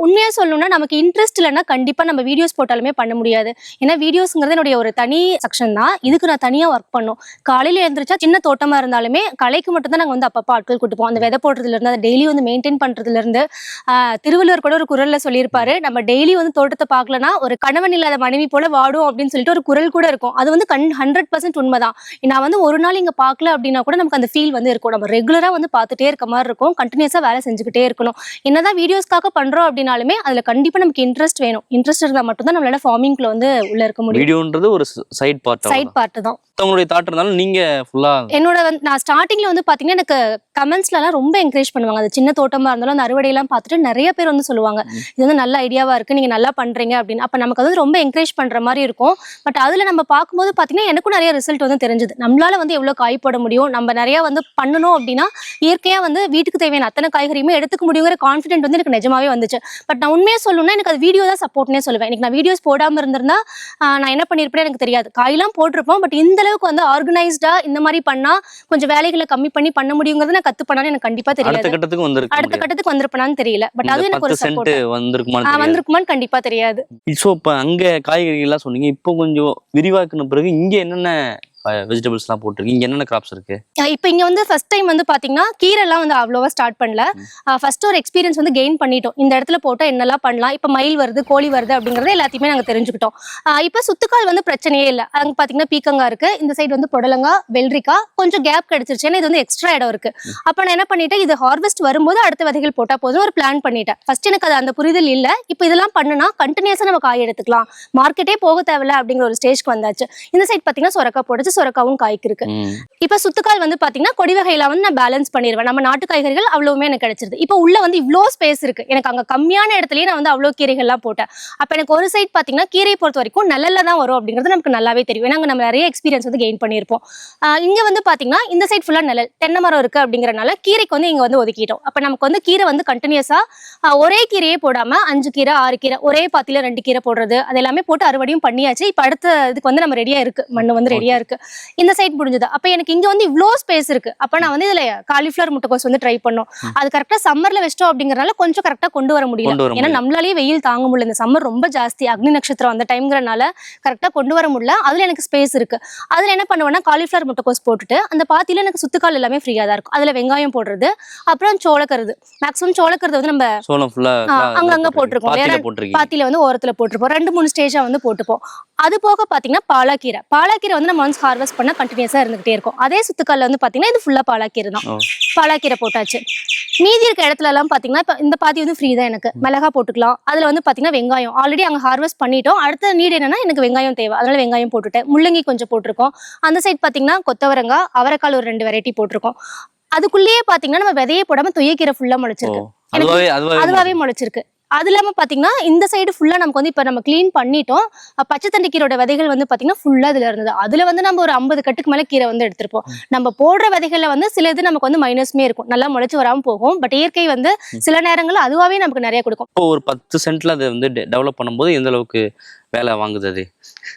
Speaker 1: உண்மையா சொல்லணும்னா நமக்கு இன்ட்ரெஸ்ட் இல்லைன்னா கண்டிப்பா நம்ம வீடியோஸ் போட்டாலுமே பண்ண முடியாது. ஏன்னா வீடியோஸ்ங்கிறது என்னுடைய ஒரு தனி செக்ஷன் தான். இதுக்கு நான் தனியா ஒர்க் பண்ணும். காலையில எழுந்திரிச்சா சின்ன தோட்டமா இருந்தாலுமே கலைக்கு மட்டும் தான் நாங்க வந்து அப்பப்போ ஆட்கள் கூட்டுப்போம் அந்த விதை போடுறதுல இருந்து அதை டெய்லி வந்து மெயின்டைன் பண்றதுல இருந்து திருவள்ளுவர் கூட ஒரு குரல்ல சொல்லியிருப்பாரு. நம்ம டெய்லி வந்து தோட்டத்தை பார்க்கலனா ஒரு கணவன் இல்லாத மனைவி போல வாடும் அப்படின்னு சொல்லிட்டு ஒரு குரல் கூட இருக்கும். அது வந்து கண் ஹண்ட்ரட் பர்சன்ட் உண்மைதான். நான் வந்து ஒரு நாள் இங்க பார்க்கல அப்படின்னா கூட நமக்கு அந்த ஃபீல் வந்து இருக்கும். நம்ம ரெகுலரா வந்து பார்த்துட்டே இருக்க மாதிரி இருக்கும். கண்டினியூஸா வேலை செஞ்சுக்கிட்டே இருக்கணும். என்னதான் வீடியோஸ்க்காக பண்றோம் அப்படின்னாலுமே அதுல கண்டிப்பா நமக்கு இன்ட்ரெஸ்ட் வேணும். இன்ட்ரெஸ்ட் இருந்தா மட்டும்தான் நம்மளால ஃபார்மிங்ல வந்து உள்ள இருக்க முடியும்.
Speaker 2: வீடியோன்றது ஒரு சைட் பார்ட்
Speaker 1: சைட் பார்ட் தான்.
Speaker 2: மத்தவங்களுடைய தாட் இருந்தாலும் நீங்க ஃபுல்லா
Speaker 1: என்னோட வந்து நான் ஸ்டார்டிங்ல வந்து பாத்தீங்கன்னா எனக்கு கமெண்ட்ஸ்ல எல்லாம் ரொம்ப என்கரேஜ் பண்ணுவாங்க. அது சின்ன தோட்டமா இருந்தாலும் அந்த அறுவடை எல்லாம் பார்த்துட்டு நிறைய பேர் வந்து சொல்லுவாங்க. இது வந்து நல்ல ஐடியாவா இருக்கு நீங்க நல்லா பண்றீங்க அப்படின்னு. அப்ப நமக்கு அது ரொம்ப என்கரேஜ் பண்ற மாதிரி இருக்கும். பட் அதுல நம்ம பார்க்கும்போது பாத்தீங்கன்னா எனக்கும் நிறைய ரிசல்ட் வந்து தெரிஞ்சது. நம்மளால வந்து எவ்வளவு காய் போட முடியும்? நம்ம நிறைய வந்து பண்ணணும் அப்படின்னா இயற்கையா வந்து வீட்டுக்கு தேவையான அத்தனை காய்கறியுமே எடுத்துக்க முடியுங்கிற கான்ஃபிடென்ட் வந்து எனக்கு நிஜமாவே வந்துச்சு. பட் நான் உண்மையா சொல்லணும்னா எனக்கு அது வீடியோ தான் சப்போர்ட்னே சொல்லுவேன். எனக்கு நான் வீடியோஸ் போடாம இருந்திருந்தா நான் என்ன பண்ணிருப்பேன்னு எனக்கு தெரியாது. காயெல்லாம் போட்டிருப்போம். பட் இந்த அளவுக்கு வந்து ஆர்கனைஸ்டா இந்த மாதிரி பண்ணா கொஞ்சம் வேலைகளை கம்மி பண்ணி பண்ண முடியுங்கிறத நான் கத்து பண்ணான்னு எனக்கு கண்டிப்பா
Speaker 2: அடுத்த
Speaker 1: தெரியாது. அடுத்த கட்டத்துக்கு வந்திருப்பேனான்னு தெரியல. பட் அது எனக்கு ஒரு சப்போர்ட்
Speaker 2: வந்திருக்குமான்னு
Speaker 1: இருக்குமான்னு கண்டிப்பா தெரியாது.
Speaker 2: ஸோ இப்போ அங்க காய்கறிகள் எல்லாம் சொன்னீங்க. இப்போ கொஞ்சம் விரிவாக்கின பிறகு இங்க என்னென்ன வெஜிடபிள்ஸ் எல்லாம் போட்டிருக்கு. இங்க என்னென்ன கிராப்ஸ் இருக்கு?
Speaker 1: இப்போ இங்க வந்து ஃபர்ஸ்ட் டைம் வந்து பாத்தீங்கன்னா கீரை எல்லாம் வந்து அவ்வளோவா ஸ்டார்ட் பண்ணல. ஃபர்ஸ்ட் ஒரு எக்ஸ்பீரியன்ஸ் வந்து கெயின் பண்ணிட்டோம். இந்த இடத்துல போட்டா என்னெல்லாம் பண்ணலாம்? இப்போ மயில் வருது கோழி வருது அப்படிங்கறத எல்லாத்தையுமே நாங்க தெரிஞ்சுக்கிட்டோம். இப்போ சுத்துக்கால் வந்து பிரச்சனையே இல்லை. அங்க பாத்தீங்கன்னா பீக்கங்கா இருக்கு. இந்த சைடு வந்து புடலங்கா வெள்ளரிக்கா கொஞ்சம் கேப் கிடைச்சிருச்சு. ஏன்னா இது வந்து எக்ஸ்ட்ரா இடம் இருக்கு. அப்ப நான் என்ன பண்ணிட்டேன்? இது ஹார்வெஸ்ட் வரும்போது அடுத்த விதைகள் போட்டா போதும் ஒரு பிளான் பண்ணிட்டேன். ஃபர்ஸ்ட் எனக்கு அது அந்த புரிதல் இல்ல. இப்போ இதெல்லாம் பண்ணுனா கண்டினியூஸா நம்ம காய் எடுத்துக்கலாம். மார்க்கெட்டே போக தேவையில்ல அப்படிங்கிற ஒரு ஸ்டேஜ்க்கு வந்தாச்சு. இந்த சைடு பாத்தீங்கன்னா சொரக்கா போட்டுச்சு. சொரக்காவும் காய்க்கு இருக்கு
Speaker 2: ம்.
Speaker 1: இப்போ சுத்துக்கால் வந்து பாத்தீங்கன்னா கொடி வகையில வந்து நான் பேலன்ஸ் பண்ணிடுவேன் நம்ம நாட்டு காய்கறிகள் அவ்வளவுமே எனக்கு கிடைச்சிருது. இப்போ உள்ள வந்து இவ்ளோ ஸ்பேஸ் இருக்கு. எனக்கு அங்க கம்மியான இடத்துலயே நான் வந்து அவ்வளோ கீரைகள்லாம் போட்டேன். அப்ப எனக்கு ஒரு சைடு பாத்தீங்கன்னா கீரையை பொறுத்த வரைக்கும் நல்லல தான் வரும் அப்படிங்கிறது நமக்கு நல்லாவே தெரியும். ஏன்னா நம்ம நிறைய எக்ஸ்பீரியன்ஸ் வந்து கெயின் பண்ணியிருப்போம். ஆஹ் இங்க வந்து பாத்தீங்கன்னா இந்த சைடு ஃபுல்லா நிழல் தென்னை மரம் இருக்கு அப்படிங்கறனால கீரைக்கு வந்து இங்க வந்து ஒதுக்கிட்டோம். அப்ப நமக்கு வந்து கீரை வந்து கண்டினியூஸா ஒரே கீரையே போடாம அஞ்சு கீரை ஆறு கீரை ஒரே பாத்தில ரெண்டு கீரை போடுறது. அது எல்லாமே போட்டு அறுவடையும் பண்ணியாச்சு. இப்ப அடுத்த இதுக்கு வந்து நம்ம ரெடியா இருக்கு. மண்ணு வந்து ரெடியா இருக்கு. இந்த சைட் முடிஞ்சது அப்ப எனக்கு இங்க வந்து இவ்ளோ ஸ்பேஸ் இருக்கு. அப்ப நான் வந்து இதுல காலிஃபிளவர் முட்டைக்கோஸ் வந்து ட்ரை பண்ணோம். அது கரெக்டா சம்மர்ல வச்சிட்டோம் அப்படிங்கறனால கொஞ்சம் கரெக்டா கொண்டு வர முடியல. ஏன்னா. நம்மளாலேயே வெயில் தாங்க முடியல. இந்த சம்மர் ரொம்ப ஜாஸ்தி. அக்னி நட்சத்திரம் அந்த டைம்ங்கிறனால கரெக்டா கொண்டு வர முடியல. அதுல எனக்கு ஸ்பேஸ் இருக்கு. அதுல என்ன பண்ணுவேன்னா காலிஃபிளவர் முட்டைக்கோஸ் போட்டுட்டு அந்த பாத்தியில எனக்கு சுத்துக்கால் எல்லாமே ஃப்ரீயா தான் இருக்கும். அதுல வெங்காயம் போடுறது அப்புறம் சோளக்கருது. மேக்ஸிமம் சோளக்கருது வந்து நம்ம
Speaker 2: சோளம் ஃபுல்லா
Speaker 1: ஆ, அங்கங்க போட்டிருக்கோம். வேற பாத்தியில வந்து ஓரத்துல போட்டிருப்போம். ரெண்டு மூணு ஸ்டேஜா வந்து போட்டுப்போம். அது போக பாத்தீங்கன்னா பாலாக்கீரை. பாலாக்கீரை வந்து நம்ம ஒன்ஸ் ஹார்வெஸ்ட் பண்ணா கண்டினியூஸா இருந்துகிட்டே இருக்கும். அதே சுத்துக்கல்ல வந்து பாத்தீங்கன்னா இது ஃபுல்லா பாலாக்கீரை தான். பாலாக்கீரை போட்டாச்சு. மீதி இருக்க இடத்துல எல்லாம் பாத்தீங்கன்னா இப்ப இந்த பாத்தி வந்து ஃப்ரீ தான் எனக்கு. மிளகா போட்டுக்கலாம். அதுல வந்து பாத்தீங்கன்னா வெங்காயம். ஆல்ரெடி அங்க ஹார்வெஸ்ட் பண்ணிட்டோம். அடுத்த நீட் என்னன்னா எனக்கு வெங்காயம் தேவை. அதனால வெங்காயம் போட்டுட்டேன். முள்ளங்கி கொஞ்சம் போட்டிருக்கோம். அந்த சைடு பாத்தீங்கன்னா கொத்தவரங்காய் அவரைக்கால் ஒரு ரெண்டு வெரைட்டி போட்டிருக்கோம். அதுக்குள்ளேயே பாத்தீங்கன்னா நம்ம விதையே போடாம தொய்யக்கீரை ஃபுல்லா
Speaker 2: ஓ.
Speaker 1: முளைச்சிருக்கு.
Speaker 2: அதுவாவே
Speaker 1: முளைச்சிருக்கு. அது இல்லாம பாத்தீங்கன்னா இந்த சைடு ஃபுல்லா நமக்கு வந்து இப்ப நம்ம க்ளீன் பண்ணிட்டோம். பச்சை தண்டி கீரோட விதைகள் வந்து பாத்தீங்கன்னா ஃபுல்லா இதுல இருந்தது. அதுல வந்து நம்ம ஒரு ஐம்பது கட்டுக்கு மேல கீரை வந்து எடுத்திருப்போம். நம்ம போடுற விதைகள்ல வந்து சில இது நமக்கு வந்து மைனஸ்மே இருக்கும். நல்லா முளைச்சு வராம போகும். பட் இயற்கை வந்து சில நேரங்கள்ல அதுவாவே நமக்கு நிறைய கொடுக்கும்.
Speaker 2: இப்போ ஒரு பத்து சென்ட்ல அதை வந்து டெவலப் பண்ணும்போது எந்த அளவுக்கு வேலை வாங்குது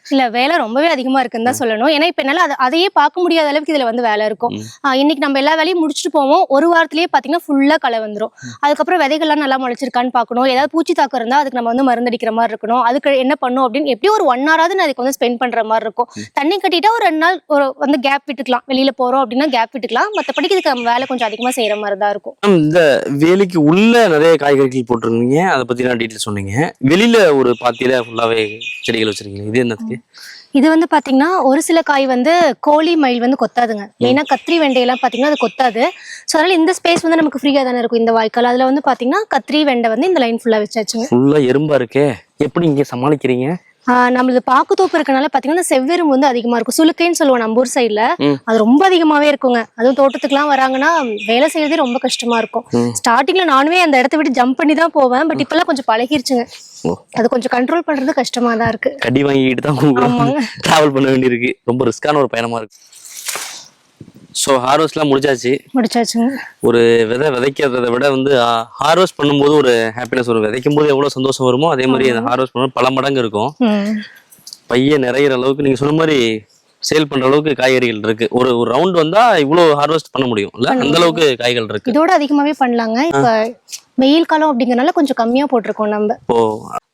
Speaker 1: இல்ல வேலை ரொம்பவே அதிகமா இருக்குன்னு தான் சொல்லணும். ஏன்னா இப்ப என்னால அது- அதையே பார்க்க முடியாத அளவுக்கு இதுல வந்து வேலை இருக்கும். இன்னைக்கு நம்ம எல்லா வேலையும் முடிச்சுட்டு போவோம். ஒரு வாரத்திலேயே பாத்தீங்கன்னா ஃபுல்லா களை வந்துரும். அதுக்கப்புறம் விதைகள்லாம் நல்லா முளைச்சிருக்கான்னு பார்க்கணும். ஏதாவது பூச்சி தாக்கம் இருந்தா அதுக்கு நம்ம வந்து மருந்தடிக்கிற மாதிரி இருக்கணும். அதுக்கு என்ன பண்ணும் அப்படின்னு எப்படியும் ஒரு ஒன் ஹவராவது நான் அதுக்கு வந்து ஸ்பெண்ட் பண்ற மாதிரி இருக்கும். தண்ணி கட்டிட்டா ஒரு ரெண்டு நாள் ஒரு வந்து கேப் விட்டுக்கலாம். வெளியில போறோம் அப்படின்னா கேப் விட்டுக்கலாம். மத்தபடிக்கு இதுக்கு நம்ம வேலை கொஞ்சம் அதிகமா செய்யற மாதிரி தான் இருக்கும்.
Speaker 2: இந்த வேலிக்கு உள்ள நிறைய காய்கறிகள் போட்டிருந்தீங்க. அதை பத்தி நான் டீட்டெயில் சொன்னீங்க? வெளியில ஒரு பாத்தியில ஃபுல்லாவே செடிகள் வச்சிருக்கீங்க. இது என்னதுக்கு
Speaker 1: இது வந்து பாத்தீங்கன்னா ஒரு சில காய் வந்து கோழி மயில் வந்து கொத்தாதுங்க. மெயினா கத்திரி வெண்டையெல்லாம் பாத்தீங்கன்னா அது கொத்தாது. ஸோ அதனால இந்த ஸ்பேஸ் வந்து நமக்கு ஃப்ரீயா தானே இருக்கும் இந்த வாய்க்கால். அதுல வந்து பாத்தீங்கன்னா கத்திரி வெண்டை வந்து இந்த லைன் ஃபுல்லா வச்சாச்சுங்க.
Speaker 2: ஃபுல்லா எறும்பா இருக்கே. எப்படி இங்க சமாளிக்கிறீங்க?
Speaker 1: நம்மளது பாக்குத்தோப்பு இருக்கனால பாத்தீங்கன்னா இந்த செவ்வெரும்பு வந்து அதிகமா இருக்கும். சுலுக்கைன்னு சொல்லுவோம் நம்ம ஊர் சைடுல. அது ரொம்ப அதிகமாவே இருக்குங்க. அதுவும் தோட்டத்துக்குலாம் வராங்கன்னா வேலை செய்யறதே ரொம்ப கஷ்டமா இருக்கும். ஸ்டார்டிங்ல நானுமே அந்த இடத்த விட்டு ஜம்ப் பண்ணி தான் போவேன். பட் இப்பெல்லாம் கொஞ்சம் பழகிருச்சுங்க. அது கொஞ்சம் கண்ட்ரோல் பண்றது கஷ்டமா தான் இருக்கு.
Speaker 2: கடி வாங்கிட்டு தான். டிராவல் பண்ண வேண்டியிருக்கு. ரொம்ப ரிஸ்கான ஒரு பயணமா இருக்கு. ஸோ ஹார்வெஸ்ட்லாம் முடிச்சாச்சு.
Speaker 1: முடிச்சாச்சுங்க.
Speaker 2: ஒரு விதை விதைக்கிறத விட வந்து ஹார்வெஸ்ட் பண்ணும்போது ஒரு ஹாப்பினஸ் வரும் விதைக்கும் போது எவ்வளவு சந்தோஷம் வருமோ அதே மாதிரி அந்த ஹார்வெஸ்ட் பண்ணும்போது பல மடங்கு இருக்கும். பைய நிறையிற அளவுக்கு நீங்க சொன்ன மாதிரி சேல் பண்ற அளவுக்கு காய்கறிகள் இருக்கு. ஒரு ஒரு ரவுண்ட் வந்தா இவ்வளவு ஹார்வெஸ்ட் பண்ண முடியும் இல்ல? அந்த அளவுக்கு காய்கள் இருக்கு.
Speaker 1: இதோட அதிகமாவே பண்ணலாங்க. இப்ப வெயில் காலம் அப்படிங்கறனால கொஞ்சம் கம்மியா போட்டிருக்கோம் நம்ம.
Speaker 2: இப்போ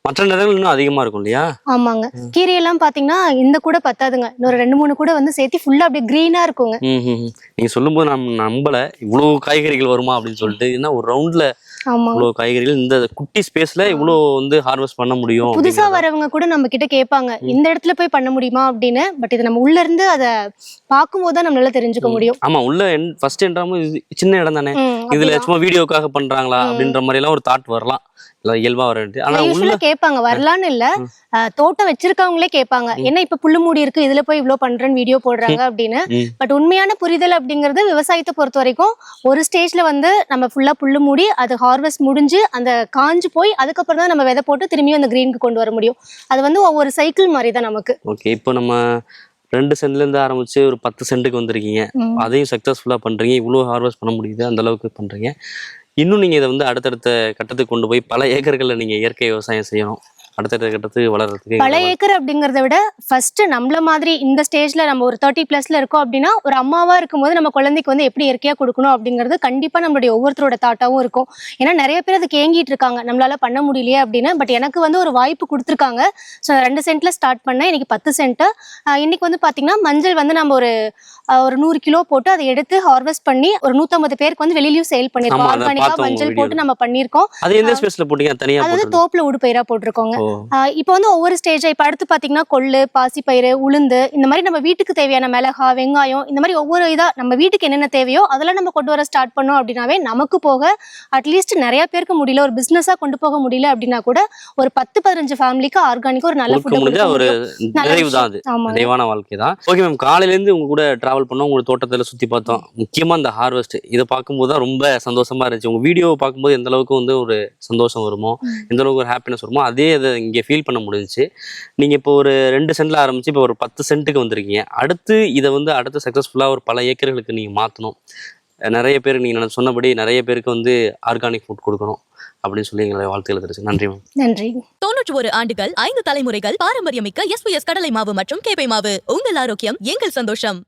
Speaker 2: மற்ற நேரங்கள் இன்னும் அதிகமா இருக்கும் இல்லையா?
Speaker 1: ஆமாங்க. கீரையெல்லாம் பாத்தீங்கன்னா இந்த கூட பத்தாதுங்க. இன்னொரு ரெண்டு மூணு கூட வந்து சேர்த்து ஃபுல்லா அப்படியே கிரீனா இருக்குங்க.
Speaker 2: நீங்க சொல்லும்போது நான் நம்பல. இவ்வளவு காய்கறிகள் வருமா அப்படின்னு சொல்லிட்டு. ஏன்னா ஒரு ரவுண்ட்ல
Speaker 1: ஆமா.
Speaker 2: இவ்வளோ காய்கறிகள் இந்த குட்டி ஸ்பேஸ்ல இவ்வளோ வந்து ஹார்வெஸ்ட் பண்ண முடியும்
Speaker 1: புதுசா வரவங்க கூட நம்ம கிட்ட கேட்பாங்க. இந்த இடத்துல போய் பண்ண முடியுமா அப்படின்னு. பட் இது நம்ம உள்ள இருந்து அத பார்க்கும்போது தான் நம்மளால தெரிஞ்சுக்க முடியும்.
Speaker 2: ஆமா உள்ள ஃபர்ஸ்ட் என்றாம சின்ன இடம் தானே. இதுல. சும்மா வீடியோக்காக பண்றாங்களா. அப்படின்ற மாதிரி எல்லாம் ஒரு தாட் வரலாம். இயல்பா வர வேண்டியது ஆனா உள்ள
Speaker 1: கேட்பாங்க வரலான்னு இல்ல. தோட்டம் வச்சிருக்கவங்களே கேட்பாங்க. என்ன இப்ப புல்லு மூடி இருக்கு இதுல போய் இவ்ளோ பண்றேன்னு வீடியோ போடுறாங்க அப்படின்னு. பட் உண்மையான புரிதல் அப்படிங்கிறது விவசாயத்தை பொறுத்த வரைக்கும் ஒரு ஸ்டேஜ்ல வந்து நம்ம ஃபுல்லா புல்லு மூடி அது ஹார்வெஸ்ட் முடிஞ்சு அந்த காஞ்சு போய் அதுக்கப்புறம் தான் நம்ம விதை போட்டு திரும்பியும் அந்த கிரீனுக்கு கொண்டு வர முடியும். அது வந்து ஒவ்வொரு சைக்கிள் மாதிரி தான் நமக்கு.
Speaker 2: ஓகே இப்போ நம்ம ரெண்டு சென்ட்ல இருந்து ஆரம்பிச்சு ஒரு பத்து சென்ட்டுக்கு வந்திருக்கீங்க. அதையும் சக்சஸ்ஃபுல்லா பண்றீங்க. இவ்வளோ ஹார்வெஸ்ட் பண்ண முடியுது அந்த அளவுக்கு பண்றீங்க. இன்னும் நீங்கள் இதை வந்து அடுத்தடுத்த கட்டத்துக்கு கொண்டு போய் பல ஏக்கர்களில் நீங்கள் இயற்கை விவசாயம் செய்யணும். அடுத்தடுத்த கட்டத்துக்கு வளர்றதுக்கு
Speaker 1: பல ஏக்கர் அப்படிங்கறத விட ஃபர்ஸ்ட் நம்மள மாதிரி இந்த ஸ்டேஜ்ல நம்ம ஒரு தேர்ட்டி பிளஸ்ல இருக்கோம் அப்படின்னா ஒரு அம்மாவா இருக்கும்போது நம்ம குழந்தைக்கு வந்து எப்படி இயற்கையா கொடுக்கணும் அப்படிங்கிறது கண்டிப்பா நம்மளுடைய ஒவ்வொருத்தரோட தாட்டாவும் இருக்கும். ஏன்னா நிறைய பேர் அதுக்கு ஏங்கிட்டு இருக்காங்க. நம்மளால பண்ண முடியலையே அப்படின்னு. பட் எனக்கு வந்து ஒரு வாய்ப்பு கொடுத்துருக்காங்க. ஸோ ரெண்டு சென்ட்ல ஸ்டார்ட் பண்ணேன். இன்னைக்கு பத்து சென்ட் இன்னைக்கு வந்து பாத்தீங்கன்னா மஞ்சள் வந்து நம்ம ஒரு ஒரு நூறு கிலோ போட்டு அதை எடுத்து ஹார்வெஸ்ட் பண்ணி ஒரு நூத்தம்பது பேருக்கு வந்து வெளியிலயும் சேல் பண்ணிருக்கோம். ஆர்கானிக்கா மஞ்சள் போட்டு. நம்ம பண்ணிருக்கோம்
Speaker 2: அது எந்த ஸ்பேஸ்ல போட்டீங்க? தனியா
Speaker 1: அது வந்து
Speaker 2: போட்டு
Speaker 1: தோப்புல உடுப்பயிரா போட்டிருக்கோங்க. இப்போ வந்து ஒவ்வொரு ஸ்டேஜ் இப்போ அடுத்து பார்த்தீங்கன்னா கொள்ளு பாசிப்பயிறு உளுந்து இந்த மாதிரி நம்ம வீட்டுக்கு தேவையான மிளகா வெங்காயம் இந்த மாதிரி ஒவ்வொரு இதா நம்ம வீட்டுக்கு என்னென்ன தேவையோ அதெல்லாம் நம்ம கொண்டு வர ஸ்டார்ட் பண்ணோம் அப்படின்னாவே நமக்கு போக அட்லீஸ்ட் நிறைய பேருக்கு முடியல ஒரு பிசினஸா கொண்டு போக முடியல அப்படின்னா கூட ஒரு பத்து பதினஞ்சு ஃபேமிலிக்கு ஆர்கானிக்கா ஒரு நல்ல ஃபுட்
Speaker 2: ஒரு நிறைவு தான் அது. நிறைவான வாழ்க்கை தான். ஓகே மேம் காலையில இருந்து உங்க கூட டிராவல் பண்ணோம் உங்க தோட்டத்துல சுத்தி பார்த்தோம். முக்கியமா இந்த ஹார்வெஸ்ட் இதை பார்க்கும்போது தான் ரொம்ப சந்தோஷமா இருந்துச்சு. உங்க வீடியோவை பார்க்கும்போது எந்த அளவுக்கு வந்து ஒரு சந்தோஷம் வருமோ. எந்த அளவுக்கு ஒரு ஹாப்பினஸ் வருமோ அதே அதை இங்க ஃபீல் பண்ண முடிஞ்சுச்சு. நீங்க இப்போ ஒரு ரெண்டு சென்ட்ல ஆரம்பிச்சு இப்போ ஒரு பத்து சென்ட்டுக்கு வந்திருக்கீங்க. அடுத்து இதை வந்து அடுத்து சக்சஸ்ஃபுல்லா ஒரு பல ஏக்கர்களுக்கு நீங்க மாத்தணும். நிறைய பேர் நீங்க நான் சொன்னபடி நிறைய பேருக்கு வந்து ஆர்கானிக் ஃபுட் கொடுக்கணும் அப்படின்னு சொல்லி எங்களை வாழ்த்துக்களை தெரிவிச்சு நன்றி மேம்.
Speaker 1: நன்றி.
Speaker 3: தொன்னூற்றி ஒரு ஆண்டுகள் ஐந்து தலைமுறைகள் பாரம்பரியமிக்க எஸ்பிஎஸ் கடலை மாவு மற்றும் கேப்பை மாவு. உங்கள் ஆரோக்கியம் எங்கள் சந்தோஷம்.